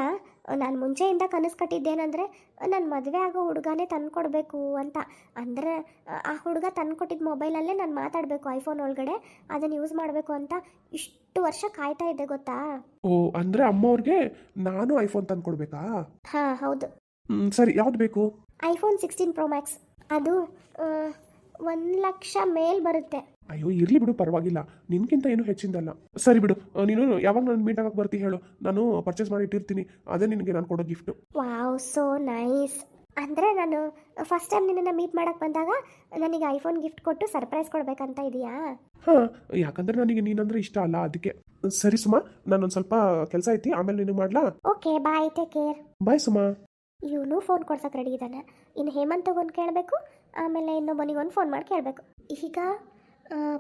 ನಾನು ಮುಂಚೆಯಿಂದ ಕನಸು ಕಟ್ಟಿದ್ದೇನೆಂದರೆ ನಾನು ಮದುವೆ ಆಗೋ ಹುಡುಗನೇ ತಂದುಕೊಡ್ಬೇಕು ಅಂತ. ಅಂದರೆ ಆ ಹುಡುಗ ತಂದುಕೊಟ್ಟಿದ್ದ ಮೊಬೈಲಲ್ಲೇ ನಾನು ಮಾತಾಡಬೇಕು ಐಫೋನ್ ಒಳಗಡೆ ಅದನ್ನು ಯೂಸ್ ಮಾಡಬೇಕು ಅಂತ ಇಷ್ಟು ವರ್ಷ ಕಾಯ್ತಾ ಇದ್ದೆ ಗೊತ್ತಾ? ಓ ಅಂದರೆ ಅಮ್ಮ ಅವ್ರಿಗೆ ನಾನು ಐಫೋನ್ ತಂದು ಕೊಡ್ಬೇಕಾ ಹಾಂ ಹೌದು. ಹ್ಮ್, ಸರಿ ಯಾವ್ದು ಬೇಕು? IPhone sixteen pro max. ಅದು ಒಂದು ಲಕ್ಷ ಮೇಲ್ ಬರುತ್ತೆ. ಅಯ್ಯೋ ಇರಲಿ ಬಿಡು ಪರವಾಗಿಲ್ಲ. ನಿನ್ಗಿಂತ ಏನು ಹೆಚ್ಚಿಂದಲ್ಲ ಸರಿ ಬಿಡು ನೀನು ಯಾವಾಗ ನಾನು ಮೀಟ್ ಆಗಕ್ಕೆ ಬರ್ತಿ ಹೇಳು. ನಾನು ಪರ್ಚೇಸ್ ಮಾಡಿ ಇಟ್ಟಿರ್ತೀನಿ. ಅದೇ ನಿನಗೆ ನಾನು ಕೊಡೋ ಗಿಫ್ಟ್ ವಾವ್ ಸೋ ನೈಸ್ ಅಂದರೆ ನಾನು ಫಸ್ಟ್ ಟೈಮ್ ನಿನ್ನನ್ನು ಮೀಟ್ ಮಾಡಕ್ಕೆ ಬಂದಾಗ ನನಗೆ ಐಫೋನ್ ಗಿಫ್ಟ್ ಕೊಟ್ಟು ಸರ್ಪ್ರೈಸ್ ಕೊಡಬೇಕಂತ ಇದೆಯಾ? ಹಾಂ ಯಾಕಂದ್ರೆ ನನಗೆ ನೀನಂದ್ರೆ ಇಷ್ಟ ಅಲ್ಲ ಅದಕ್ಕೆ. ಸರಿ ಸುಮಾ ನಾನೊಂದು ಸ್ವಲ್ಪ ಕೆಲಸ ಐತಿ ಆಮೇಲೆ ನಿನಗೆ ಮಾಡ್ಲಾ? Okay bye take care bye Suma. ಇವನು ಫೋನ್ ಕೊಡ್ಸಕ್ಕೆ ರೆಡಿ ಇದ್ದಾನೆ ಇನ್ನು ಹೇಮಂತಗೊಂದು ಕೇಳಬೇಕು ಆಮೇಲೆ ಇನ್ನೊಬ್ಬನಿಗೊಂದು ಫೋನ್ ಮಾಡಿ ಕೇಳಬೇಕು. ಈಗ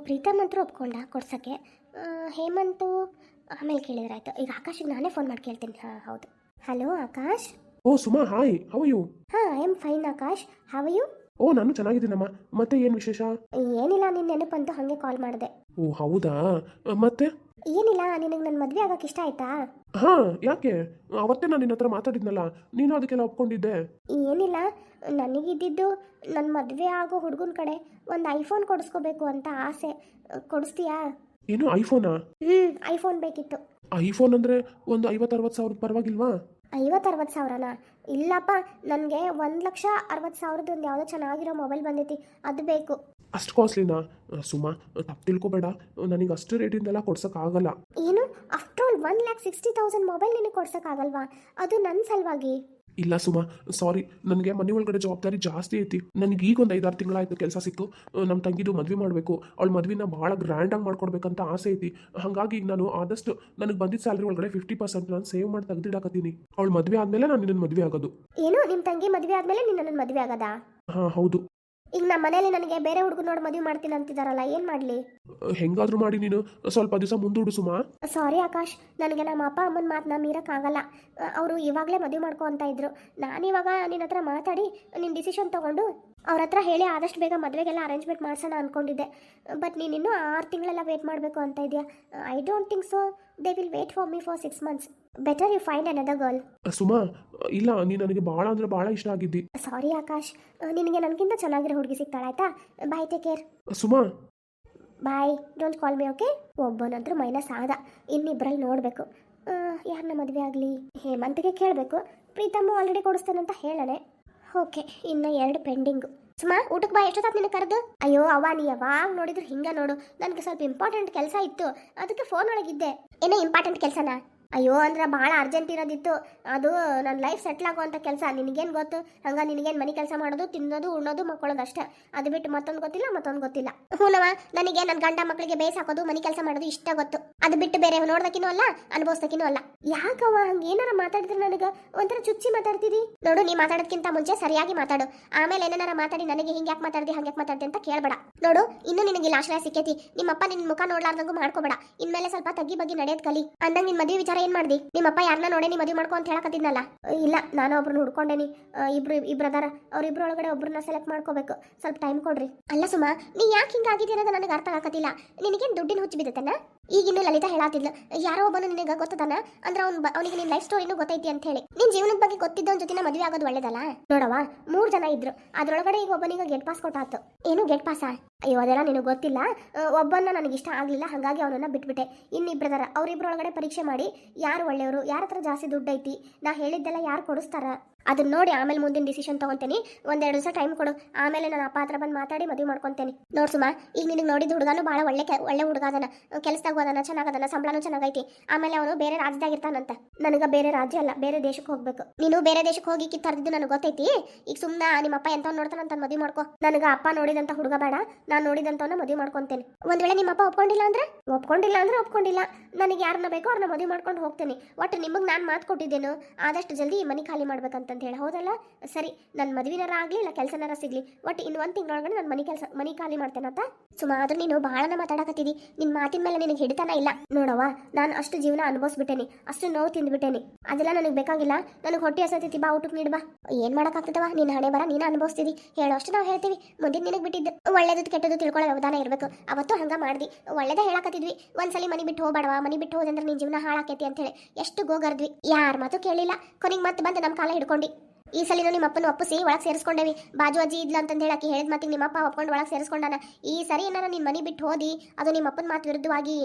ಪ್ರೀತಮ್ ಅಂತೂ ಒಪ್ಕೊಂಡ ಕೊಡ್ಸೋಕ್ಕೆ. ಹೇಮಂತು ಆಮೇಲೆ ಕೇಳಿದ್ರಾಯ್ತು. ಈಗ ಆಕಾಶಿಗೆ ನಾನೇ ಫೋನ್ ಮಾಡಿ ಕೇಳ್ತೀನಿ. ಹಾಂ ಹೌದು. Hello Akash? O Suma hi how you ಹಾಂ I am fine Akash how you ಓ ನಾನು ಚೆನ್ನಾಗಿದ್ದೀನಮ್ಮ. ಮತ್ತೆ ಏನು ವಿಶೇಷ? ಏನಿಲ್ಲ ನಿನ್ನ ನೆನಪಂತೂ ಹಾಗೆ ಕಾಲ್ ಮಾಡಿದೆ. ಓ ಹೌದಾ? ಮತ್ತೆ? ಏನಿಲ್ಲ ನಿನಗೆ ನನ್ನ ಮದುವೆ ಆಗಕ್ಕೆ ಇಷ್ಟ ಆಯ್ತಾ? ಹಾ ಯಾಕೆ? ಅವತ್ತೇ ನಾನು ನಿನ್ನ ಹತ್ರ ಮಾತಾಡಿದ್ನಲ್ಲ. ನೀನು ಅದಕ್ಕೆಲ್ಲ ಒಪ್ಕೊಂಡಿದ್ದೆ. ಏನಿಲ್ಲ ನನಗಿದ್ದಿದ್ದು ನನ್ನ ಮದುವೆ ಆಗೋ ಹುಡುಗನ ಕಡೆ ಒಂದು ಐಫೋನ್ ಕೊಡಿಸ್ಕೋಬೇಕು ಅಂತ ಆಸೆ. ಕೊಡಿಸ್ತೀಯಾ? ಏನು ಐಫೋನಾ? ಹ್ಮ್ ಐಫೋನ್ ಬೇಕಿತ್ತು. ಐಫೋನ್ ಅಂದ್ರೆ ಒಂದು ಐವತ್ತು ಅರವತ್ತು ಸಾವಿರ ಪರವಾಗಿಲ್ವಾ? ಐವತ್ತು ಅರವತ್ತು ಸಾವಿರನಾ? ಇಲ್ಲಪ್ಪ ನನಗೆ ಒಂದು ಲಕ್ಷ ಅರವತ್ತು ಸಾವಿರದ ಒಂದು ಯಾವುದೋ ಚೆನ್ನಾಗಿರೋ ಮೊಬೈಲ್ ಬಂದೈತಿ ಅದು ಬೇಕು. ಅಷ್ಟು ಕಾಸ್ಟ್ಲಿನಾ? ಸುಮಾ ತಪ್ಪು ತಿಳ್ಕೊಬೇಡ. ನನಗೆ ಅಷ್ಟು ರೇಟಿಂದೆಲ್ಲ ಕೊಡ್ಸೋಕ್ಕಾಗಲ್ಲ. ಏನು? After all one lakh sixty thousand mobile ನಿನಗೆ ಕೊಡ್ಸೋಕ್ಕಾಗಲ್ವಾ? ಅದು ನನ್ನ ಸಲುವಾಗಿ. ಇಲ್ಲ ಸುಮಾ ಸಾರಿ ನನಗೆ ಮನೆ ಒಳಗಡೆ ಜವಾಬ್ದಾರಿ ಜಾಸ್ತಿ ಐತಿ. ನನಗೆ ಈಗ ಒಂದು ಐದಾರು ತಿಂಗಳಾಯ್ತು ಕೆಲಸ ಸಿಕ್ಕು ನಮ್ಮ ತಂಗಿದು ಮದುವೆ ಮಾಡಬೇಕು. ಅವಳ ಮದುವೆನ ಭಾಳ ಗ್ರ್ಯಾಂಡಾಗಿ ಮಾಡ್ಕೊಡ್ಬೇಕಂತ ಆಸೆ ಐತಿ. ಹಾಗಾಗಿ ಈಗ ನಾನು ಆದಷ್ಟು ನನಗೆ ಬಂದಿದ್ದ ಸ್ಯಾಲ್ರಿ ಒಳಗಡೆ ಫಿಫ್ಟಿ ಪರ್ಸೆಂಟ್ ನಾನು ಸೇವ್ ಮಾಡಿ ತೆಗೆದಿಡಕತ್ತೀನಿ. ಅವಳ ಮದುವೆ ಆದಮೇಲೆ ನಾನು ನಿನ್ನ ಮದುವೆ ಆಗೋದು. ಏನು ನಿಮ್ಮ ತಂಗಿ ಮದುವೆ ಆದಮೇಲೆ ನಿನ್ನ ನನ್ನ ಮದುವೆ ಆಗೋದಾ? ಹಾಂ ಹೌದು. ಈಗ ನಮ್ಮ ಮನೇಲಿ ನನಗೆ ಬೇರೆ ಹುಡುಗ ನೋಡಿ ಮದುವೆ ಮಾಡ್ತೀನಿ ಅಂತಿದಾರಲ್ಲ ಏನು ಮಾಡ್ಲಿ? ಹೆಂಗಾದ್ರೂ ಮಾಡಿ ನೀನು. ಸ್ವಲ್ಪ ದಿವಸ ಮುಂದೂಡು ಸುಮಾ. ಸಾರಿ ಆಕಾಶ್ ನನಗೆ ನಮ್ಮ ಅಪ್ಪ ಅಮ್ಮನ ಮಾತನ್ನ ಆಗಲ್ಲ. ಅವರು ಇವಾಗಲೇ ಮದುವೆ ಮಾಡ್ಕೊ ಅಂತ ಇದ್ರು. ನಾನು ಇವಾಗ ನಿನ್ನ ಹತ್ರ ಮಾತಾಡಿ ನಿನ್ನ ಡಿಸಿಷನ್ ತೊಗೊಂಡು ಅವ್ರ ಹತ್ರ ಹೇಳಿ ಆದಷ್ಟು ಬೇಗ ಮದುವೆಗೆಲ್ಲ ಅರೇಂಜ್ಮೆಂಟ್ ಮಾಡ್ಸೋಣ ಅಂದ್ಕೊಂಡಿದ್ದೆ ಬಟ್ ನೀನು ಇನ್ನೂ ಆರು ತಿಂಗಳೆಲ್ಲ ವೇಟ್ ಮಾಡಬೇಕು ಅಂತ ಇದೆಯಾ? I don't think so they will wait for me for six months better you find another girl Suma ಇಲ್ಲ ನೀನು ನನಗೆ ಭಾಳ ಅಂದ್ರೆ ಭಾಳ ಇಷ್ಟ ಆಗಿದ್ದಿ. ಸಾರಿ ಆಕಾಶ್. ನಿನಗೆ ನನಗಿಂತ ಚೆನ್ನಾಗಿರೋ ಹುಡುಗಿ ಸಿಗ್ತಾಳೆ ಆಯ್ತಾ? Bye take care Suma. Bye don't call me okay ಒಬ್ಬನಂತರೂ minus ಆದ. ಇನ್ನಿಬ್ಬರಲ್ಲಿ ನೋಡಬೇಕು. ಯಾರನ್ನ ಮದುವೆ ಆಗಲಿ? ಹೇಮಂತ್ಗೆ ಕೇಳಬೇಕು. ಪ್ರೀತಮ್ಮ ಆಲ್ರೆಡಿ ಅಂತ ಹೇಳನೆ. ಓಕೆ, ಇನ್ನು ಎರಡು ಪೆಂಡಿಂಗು. ಸುಮಾ ಊಟಕ್ಕೆ ಬಾ ಎಷ್ಟೊತ್ತಾತ್ ನಿನಗೆ ಕರೆದು? ಅಯ್ಯೋ ಅವ ನೀ ಯಾವಾಗ ನೋಡಿದ್ರು ಹಿಂಗೆ ನೋಡು. ನನಗೆ ಸ್ವಲ್ಪ ಇಂಪಾರ್ಟೆಂಟ್ ಕೆಲಸ ಇತ್ತು. ಅದಕ್ಕೆ ಫೋನ್ ಒಳಗಿದ್ದೆ. ಏನೋ ಇಂಪಾರ್ಟೆಂಟ್ ಕೆಲಸನಾ? ಅಯ್ಯೋ, ಅಂದ್ರೆ ಭಾಳ ಅರ್ಜೆಂಟ್ ಇರೋದಿತ್ತು. ಅದು ನನ್ನ ಲೈಫ್ ಸೆಟ್ಲ್ ಆಗುವಂಥ ಕೆಲಸ. ನಿನಗೇನು ಗೊತ್ತು? ಹಂಗ ನಿನಗೇನು ಮನೆ ಕೆಲಸ ಮಾಡೋದು, ತಿನ್ನೋದು, ಉಣ್ಣೋದು ಮಕ್ಕಳೋದು ಅಷ್ಟೇ ಅದು ಬಿಟ್ಟು ಮತ್ತೊಂದು ಗೊತ್ತಿಲ್ಲ ಮತ್ತೊಂದು ಗೊತ್ತಿಲ್ಲ. ಹೂನವ ನನಗೆ ನನ್ನ ಗಂಡ ಮಕ್ಕಳಿಗೆ ಬೇಸ್ ಹಾಕೋದು, ಮನೆ ಕೆಲಸ ಮಾಡೋದು ಇಷ್ಟ ಗೊತ್ತು. ಅದು ಬಿಟ್ಟು ಬೇರೆ ನೋಡ್ದಕಿನೂ ಅಲ್ಲ ಅನುಭವಿಸ್ದಕ್ಕಿನೂ ಅಲ್ಲ. ಯಾಕವ್ವ ಹಂಗೆ ಏನಾರ ಮಾತಾಡಿದ್ರೆ ನನಗೆ? ಒಂಥರ ಚುಚ್ಚಿ ಮಾತಾಡ್ತಿದಿ ನೋಡು, ನೀ ಮಾತಾಡೋದಕ್ಕಿಂತ ಮುಂಚೆ ಸರಿಯಾಗಿ ಮಾತಾಡು. ಆಮೇಲೆ ಏನಾರ ಮಾತಾಡಿ, ನನಗೆ ಹಿಂಗೆ ಯಾಕೆ ಮಾತಾಡ್ದಿ, ಹಂಗೆ ಯಾಕೆ ಮಾತಾಡ್ದಿ ಅಂತ ಕೇಳಬೇಡ. ನೋಡು, ಇನ್ನು ನಿನಗೆ ಇಲ್ಲಿ ಆಶ್ರಯ ಸಿಕ್ಕೈತಿ. ನಿಮ್ಮಪ್ಪ ನಿನ್ನ ಮುಖ ನೋಡ್ಲಾರ್ದಂಗೂ ಮಾಡ್ಕೋಬೇಡ. ಇನ್ಮೇಲೆ ಸ್ವಲ್ಪ ತಗ್ಗಿ ಬಗ್ಗೆ ನಡೆಯೋದು ಕಲಿ. ಅಂದಂಗ ನಿನ್ನ ಮದುವೆ ವಿಚಾರ ಏನ್ ಮಾಡ್ದಿ? ನಿಮ್ಮಪ್ಪ ಯಾರನ್ನ ನೋಡೇ ನೀ ಮದುವೆ ಮಾಡ್ಕೊ ಅಂತ ಹೇಳಕತ್ತಿದ್ನಲ್ಲ? ಇಲ್ಲ, ನಾನು ಒಬ್ರನ್ನ ಹುಡ್ಕೊಂಡೇನಿ ಇಬ್ರು ಅದಾರ ಅವ್ರಿಬ್ರು ಒಳಗಡೆ ಒಬ್ರನ್ನ ಸೆಲೆಕ್ಟ್ ಮಾಡ್ಕೋಬೇಕು. ಸ್ವಲ್ಪ ಟೈಮ್ ಕೊಡ್ರಿ. ಅಲ್ಲ ಸುಮ್ಮ ನೀ ಯಾಕೆ ಹಿಂಗಾಗಿದ್ದೀರ ಅನ್ನೋದು ನನಗೆ ಅರ್ಥ ಆಗತ್ತಿಲ್ಲ ನಿನಗೇನು ದುಡ್ಡಿನ ಹುಚ್ಚು ಬಿದ್ದತನ? ಈಗಿನ್ನು ಲಲಿತಾ ಹೇಳಾತಿದ್ಲು, ಯಾರೋ ಒಬ್ಬನು ನಿನಗೆ ಗೊತ್ತದನ? ಅಂದ್ರೆ ಅವ್ನ ಅವನಿಗೆ ನಿನ್ ಲೈಫ್ ಸ್ಟೋರಿನೂ ಗೊತ್ತೈತಿ ಅಂತ ಹೇಳಿ. ನಿನ್ ಜೀವನದ ಬಗ್ಗೆ ಗೊತ್ತಿದ್ದವನ ಜೊತೆ ಮದುವೆ ಆಗೋದು ಒಳ್ಳೇದಲ್ಲ? ನೋಡವಾ ಮೂರ್ ಜನ ಇದ್ರು. ಅದ್ರೊಳಗಡೆ ಈಗ ಒಬ್ಬನಿಗೆ ಗೆಟ್ ಪಾಸ್ ಕೊಟ್ಟಾತು. ಏನು ಗೆಟ್ ಪಾಸಾ ಅಯ್ಯೋ, ಅದೆಲ್ಲ ನಿನಗೆ ಗೊತ್ತಿಲ್ಲ? ಒಬ್ಬನ ಒಬ್ಬನ್ನ ಇಷ್ಟ ಆಗಲಿಲ್ಲ, ಹಾಗಾಗಿ ಅವನನ್ನ ಬಿಟ್ಬಿಟ್ಟೆ. ಇನ್ನಿಬ್ರದಾರ ಅವರಿಬ್ಬರೊಳಗಡೆ ಪರೀಕ್ಷೆ ಮಾಡಿ ಯಾರು ಒಳ್ಳೆಯವರು, ಯಾರ ಹತ್ರ ಜಾಸ್ತಿ ದುಡ್ಡು ಐತಿ ನಾ ಹೇಳಿದ್ದೆಲ್ಲ ಯಾರು ಕೊಡಿಸ್ತಾರ? ಅದನ್ನ ನೋಡಿ ಆಮೇಲೆ ಮುಂದಿನ ಡಿಸಿಷನ್ ತಗೊಂತೇನೆ. ಒಂದೆರಡು ದಿವಸ ಟೈಮ್ ಕೊಡು. ಆಮೇಲೆ ನಾನು ಅಪ್ಪ ಹತ್ರ ಬಂದು ಮಾತಾಡಿ ಮದುವೆ ಮಾಡ್ಕೊತೇನೆ. ನೋಡ್ ಈಗ ನಿನಗೆ ನೋಡಿದ ಹುಡುಗನು ಭಾಳ ಒಳ್ಳೆ ಒಳ್ಳೆ ಹುಡುಗ ಅದನ. ಕೆಲಸದಾಗ ಹೋದನ ಚೆನ್ನಾಗದನ ಸಂಬಳನೂ ಚೆನ್ನಾಗೈತಿ. ಆಮೇಲೆ ಅವನು ಬೇರೆ ರಾಜ್ಯದಾಗ ಇರ್ತಾನಂತ. ನನಗ ಬೇರೆ ರಾಜ್ಯ ಅಲ್ಲ, ಬೇರೆ ದೇಶಕ್ಕೆ ಹೋಗ್ಬೇಕು. ನೀನು ಬೇರೆ ದೇಶಕ್ಕೆ ಹೋಗಿ ಕಿತ್ತರ್ದಿದ್ದು ನನಗೆ ಗೊತ್ತೈತಿ. ಈಗ ಸುಮ್ಮನೆ ನಿಮ್ಮ ಅಪ್ಪ ಎಂತ ನೋಡ್ತಾನಂತ ಮದುವೆ ಮಾಡ್ಕೊ. ನನಗ ಅಪ್ಪ ನೋಡಿದಂತ ಹುಡುಗ ಬೇಡ, ನಾನು ನೋಡಿದಂತವನ್ನ ಮದುವೆ ಮಾಡ್ಕೊಂತೇನೆ. ಒಂದ್ ವೇಳೆ ನಿಮ್ಮ ಅಪ್ಪ ಒಪ್ಕೊಂಡಿಲ್ಲ ಅಂದ್ರೆ? ಒಪ್ಕೊಂಡಿಲ್ಲ ಅಂದ್ರೆ ಒಪ್ಕೊಂಡಿಲ್ಲ. ನನಗೆ ಯಾರನ್ನ ಬೇಕೋ ಅವ್ರನ್ನ ಮದುವೆ ಮಾಡ್ಕೊಂಡು ಹೋಗ್ತೇನೆ. ಒಟ್ಟು ನಿಮಗೆ ನಾನು ಮಾತು ಕೊಟ್ಟಿದ್ದೇನು. ಆದಷ್ಟು ಜಲ್ದಿ ಈ ಮನೆ ಖಾಲಿ ಮಾಡ್ಬೇಕಂತ ಹೇಳಿ. ಹೌದಲ್ಲ? ಸರಿ ನನ್ನ ಮದುವೆನಾರ ಆಗಲಿ, ಇಲ್ಲ ಕೆಲಸನಾರ ಸಿಗಲಿ. ಒಟ್ಟು ಇನ್ನು ಒಂದು ತಿಂಗಳೊಳಗಡೆ ನಾನು ಮನೆ ಕೆಲಸ, ಮನೆ ಖಾಲಿ ಮಾಡ್ತೇನಂತ ಸುಮಾರು ನೀನು ಬಹಳನ ಮಾತಾಡಕತ್ತಿದಿ. ನಿನ್ನ ಮಾತಿನ ಮೇಲೆ ನಿನಗೆ ಹಿಡಿತಾನ ಇಲ್ಲ. ನೋಡವ್ವ, ನಾನು ಅಷ್ಟು ಜೀವನ ಅನುಭವಿಸ್ಬಿಟ್ಟೇನಿ. ಅಷ್ಟು ನೋವು ತಿಂದ್ಬಿಟ್ಟೇನಿ. ಅದೆಲ್ಲ ನನಗೆ ಬೇಕಾಗಿಲ್ಲ. ನನಗೆ ಹೊಟ್ಟೆ ಹಸತೈತಿ ಬಾ ಊಟಕ್ಕೆ ನೀಡು ಬಾ. ಏನು ಮಾಡೋಕ್ಕಾಗ್ತದವ ನಿನ್ನ ಹಣೆ ಬರ, ನೀನು ಅನುಭವಿಸ್ತಿದಿ. ಹೇಳೋ ಅಷ್ಟು ನಾವು ಹೇಳ್ತೀವಿ. ಮುಂದಿನ ನಿನಗೆ ಬಿಟ್ಟಿದ್ದು ಒಳ್ಳೇದು ಕೆಟ್ಟದ್ದು ತಿಳ್ಕೊಳ್ಳೋ ವ್ಯವಧಾನ ಇರಬೇಕು. ಅವತ್ತು ಹಂಗೆ ಮಾಡಿದ್ವಿ ಒಳ್ಳೇದ ಹೇಳಕತ್ತಿದ್ವಿ. ಒಂದ್ಸಲಿ ಮನಿ ಬಿಟ್ಟು ಹೋಗ್ಬೇಡವಾ ಮನಿ ಬಿಟ್ಟು ಹೋದಂದ್ರೆ ನಿನ್ನ ಜೀವನ ಹಾಳಾಕೈತಿ ಅಂತ ಹೇಳಿ. ಎಷ್ಟು ಗೋಗರ್ದ್ವಿ. ಯಾರ ಮಾತು ಕೇಳಿಲ್ಲ. ಕೊನೆಗೆ ಮತ್ತೆ ಬಂದು ನಮ್ಮ ಕಾಲ ಹಿಡ್ಕೊಂಡು ಈ ಸಲಿನೂ ನಿಮ್ಮ ಅಪ್ಪನ ಒಪ್ಪಿಸಿ ಒಳಗೆ ಸೇರಿಸ್ಕೊಂಡೇವಿ. ಬಾಜು ಅಜ್ಜಿ ಇದ್ಲ ಅಂತ ಹೇಳಿ ಆಕಿ ಹೇಳಿದ ಮಾತಿಗೆ ನಿಮ್ಮ ಅಪ್ಪ ಒಪ್ಕೊಂಡು ಒಳಗೆ ಸೇರಿಸ್ಕೊಂಡಾನ. ಈ ಸರಿ ಏನಾರ ನಿಮ್ಮ ಮನಿ ಬಿಟ್ಟು ಹೋದಿ, ಅದು ನಿಮ್ಮ ಅಪ್ಪನ ಮಾತು ವಿರುದ್ಧವಾಗಿ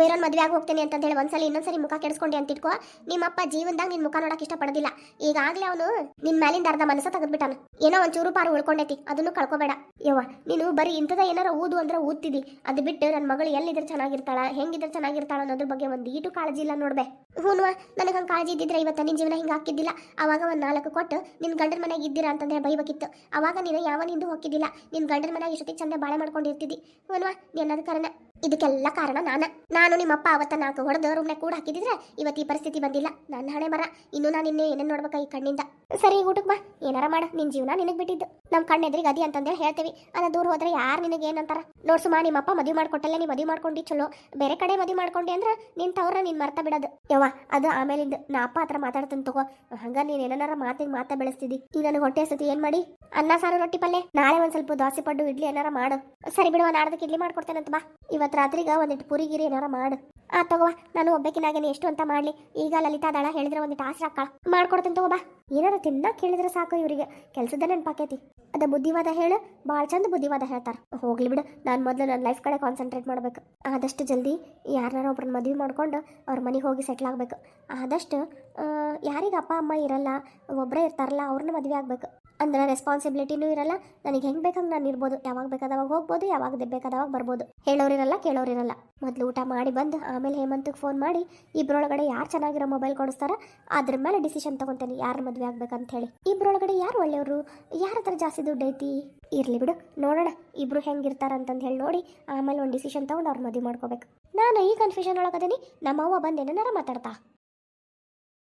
ಬೇರೊಂದು ಮದುವೆ ಆಗಿ ಹೋಗ್ತೇನೆ ಅಂತ ಹೇಳಿ ಒಂದ್ಸಲಿ ಇನ್ನೊಂದ್ಸರಿ ಮುಖ ಕೆಡಿಸ್ಕೊಂಡಿ ಅಂತ ಇಟ್ಕೋ ನಿಮ್ಮ ಅಪ್ಪ ಜೀವನದಾಗ ನಿನ್ನ ಮುಖ ನೋಡಕ್ಕೆ ಇಷ್ಟಪಡೋದಿಲ್ಲ. ಈಗಾಗಲೇ ಅವನು ನಿನ್ನ ಮೇಲಿಂದ ಅರ್ಧ ಮನಸ್ಸ ತೆಗೆದ್ಬಿಟ್ಟಾನ. ಏನೋ ಒಂದ್ ಚೂರು ಪಾರು ಉಳ್ಕೊಂಡೈತಿ, ಅದನ್ನು ಕಳ್ಕೊಬೇಡ. ಯವ್ವ, ನೀನು ಬರೀ ಇಂಥದ ಏನಾರ ಊದು ಅಂದ್ರೆ ಊದ್ತಿದಿ. ಅದು ಬಿಟ್ಟು ನನ್ನ ಮಗಳು ಎಲ್ಲಿದ್ರೆ ಚೆನ್ನಾಗಿರ್ತಾಳ, ಹೆಂಗಿದ್ರೆ ಚೆನ್ನಾಗಿರ್ತಾಳ ಅನ್ನೋದ್ರ ಬಗ್ಗೆ ಒಂದು ಈಟು ಕಾಳಜಿ ಇಲ್ಲ ನೋಡ್ಬೆ. ಹೂನ್ವ, ನನಗೆ ಹಂಗೆ ಕಾಳಜಿ ಇದ್ದಿದ್ರೆ ಇವತ್ತು ನಿನ್ನ ಜೀವನ ಹಿಂಗೆ ಹಾಕಿದ್ದಿಲ್ಲ ಅವಾಗ ಒಂದು ನಾಲ್ಕು ಕೊಟ್ಟು ನಿನ್ನ ಗಂಡನ ಮನೆಗೆ ಇದ್ದೀರಾ ಅಂತಂದ್ರೆ ಬೈಬೇಕಿತ್ತು ಅವಾಗ ನೀನು ಯಾವ ನಿಂದು ಹೋಗಿದ್ದಿಲ್ಲ ನಿನ್ನ ಗಂಡನ ಮನೆಗೆ ಇಷ್ಟೊತ್ತಿಗೆ ಚಂದ ಬಾಳೆ ಮಾಡ್ಕೊಂಡಿರ್ತಿದ್ದಿ. ಅಲ್ವಾ ನೀ ಅನ್ನೋದು ಕಾರಣ. ಇದಕ್ಕೆಲ್ಲ ಕಾರಣ ನಾನ. ನಾನು ನಿಮ್ಮಪ್ಪ ಅವತ್ತ ನಾಲ್ಕು ಹೊಡೆದು ರೂಮ್ನ ಕೂಡ ಹಾಕಿದ್ರೆ ಇವತ್ತು ಈ ಪರಿಸ್ಥಿತಿ ಬಂದಿಲ್ಲ. ನನ್ನ ಹಣೆ ಮರ. ಇನ್ನು ನಾನು ನಿನ್ನೆ ಏನೇನು ನೋಡ್ಬೇಕ ಈ ಕಣ್ಣಿಂದ. ಸರಿ ಊಟಕ್ಕೆ ಬಾ. ಏನಾರ ಮಾಡ. ನಿನ್ನ ಜೀವನ ನಿನಗೆ ಬಿಟ್ಟಿದ್ದು. ನಮ್ಮ ಕಣ್ಣೆದ್ರಿಗೆ ಅದಿ ಅಂತಂದೇಳಿ ಹೇಳ್ತೀವಿ. ಅದ ದೂರ ಹೋದ್ರೆ ಯಾರು ನಿನಗೆ ಏನಂತಾರ ನೋಡ್ಸುಮಾ ನಿಮ್ಮಪ್ಪ ಮದುವೆ ಮಾಡ್ಕೊಟ್ಟಲ್ಲ ನೀ ಮದುವೆ ಮಾಡ್ಕೊಂಡು ಚಲೋ. ಬೇರೆ ಕಡೆ ಮದುವೆ ಮಾಡ್ಕೊಂಡಿ ಅಂದ್ರೆ ನಿನ್ ತವ್ರ ನೀನ್ ಮರ್ತ ಬಿಡೋದು. ಯವ್ವ, ಅದು ಆಮೇಲಿಂದ. ನಾ ಅಪ್ಪ ಹತ್ರ ಮಾತಾಡ್ತೀನಿ ತಗೋ. ಹಂಗ ನೀನ್ ಏನಾರ ಮಾತಿಗೆ ಮಾತಾ ಬೆಳೆಸ್ತಿದ್ದಿ ನೀ ನನಗೆ ಹೊಟ್ಟೆ ಸತಿ ಏನ್ ಮಾಡಿ? ಅನ್ನ, ಸಾರು, ರೊಟ್ಟಿ, ಪಲ್ಲೆ. ನಾಳೆ ಒಂದ್ ಸ್ವಲ್ಪ ದೋಸೆ ಪಡ್ಡು, ಇಡ್ಲಿ ಏನಾರ ಮಾಡು. ಸರಿ ಬಿಡುವ ನಾಡ್ದಕ್ಕೆ ಇಡ್ಲಿ ಮಾಡ್ಕೊಡ್ತೇನಂತ ಬಾ. ರಾತ್ರಿಗ ಒಂದಿಟ್ಟು ಪುರಿ ಗಿರಿ ಏನಾರ ಮಾಡು. ಆ ತಗೋವಾ ನಾನು ಒಬ್ಬಕಿನಾಗೇನೆ, ಎಷ್ಟು ಅಂತ ಮಾಡ್ಲಿ. ಈಗ ಲಲಿತಾ ದಳ ಹೇಳಿದ್ರೆ ಒಂದಿಟ್ಟು ಆಸರ ಹಾಕ ಮಾಡ್ಕೊಡ್ತೀನಿ ತಗೋ ಬಾ. ಏನಾರ ತಿನ್ನಕ್ ಕೇಳಿದ್ರೆ ಸಾಕು ಇವರಿಗೆ. ಕೆಲ್ಸದ ನೆನಪಾಕೈತಿ. ಅದ ಬುದ್ಧಿವಾದ ಹೇಳು ಭಾಳ ಚಂದ ಬುದ್ಧಿವಾದ ಹೇಳ್ತಾರ. ಹೋಗ್ಲಿ ಬಿಡು. ನಾನು ಮೊದಲು ನನ್ನ ಲೈಫ್ ಕಡೆ ಕಾನ್ಸಂಟ್ರೇಟ್ ಮಾಡ್ಬೇಕು. ಆದಷ್ಟು ಜಲ್ದಿ ಯಾರನ್ನಾರ ಒಬ್ರನ್ನ ಮದುವೆ ಮಾಡ್ಕೊಂಡು ಅವ್ರ ಮನೆಗೆ ಹೋಗಿ ಸೆಟ್ಲ್ ಆಗ್ಬೇಕು. ಆದಷ್ಟು ಯಾರಿಗೆ ಅಪ್ಪ, ಅಮ್ಮ ಇರಲ್ಲ ಒಬ್ಬರೇ ಇರ್ತಾರಲ್ಲ ಅವ್ರನ್ನ ಮದುವೆ ಆಗ್ಬೇಕು. ಅಂದ್ರೆ ರೆಸ್ಪಾನ್ಸಿಬಿಲಿಟಿನೂ ಇರಲ್ಲ. ನನಗೆ ಹೆಂಗೆ ಬೇಕಂಗೆ ನಾನು ಇರ್ಬೋದು. ಯಾವಾಗ ಬೇಕಾದವಾಗ ಹೋಗ್ಬೋದು, ಯಾವಾಗ ಬೇಕಾದವಾಗ ಬರ್ಬೋದು. ಹೇಳೋರಿರಲ್ಲ ಕೇಳೋರಿರಲ್ಲ ಮೊದಲು ಊಟ ಮಾಡಿ ಬಂದು, ಆಮೇಲೆ ಹೇಮಂತಕ್ಕೆ ಫೋನ್ ಮಾಡಿ ಇಬ್ಬರೊಳಗಡೆ ಯಾರು ಚೆನ್ನಾಗಿರೋ ಮೊಬೈಲ್ ಕೊಡಿಸ್ತಾರ, ಅದ್ರ ಮೇಲೆ ಡಿಸಿಷನ್ ತಗೊಂತೇನೆ. ಯಾರು ಮದುವೆ ಆಗ್ಬೇಕಂತ ಹೇಳಿ. ಇಬ್ಬರೊಳಗಡೆ ಯಾರು ಒಳ್ಳೆಯವರು? ಯಾರ ಹತ್ರ ಜಾಸ್ತಿ ದುಡ್ಡು ಐತಿ? ಇರಲಿ ಬಿಡು. ನೋಡೋಣ, ಇಬ್ರು ಹೆಂಗಿರ್ತಾರ ಅಂತಂದು ಹೇಳಿ ನೋಡಿ, ಆಮೇಲೆ ಒಂದು ಡಿಸಿಷನ್ ತಗೊಂಡು ಅವ್ರು ಮದುವೆ ಮಾಡ್ಕೋಬೇಕು. ನಾನು ಈ ಕನ್ಫ್ಯೂಷನ್ ಒಳಗದೇನಿ ನಮ್ಮವ್ವ ಬಂದು ಏನಾರ ಮಾತಾಡ್ತಾ.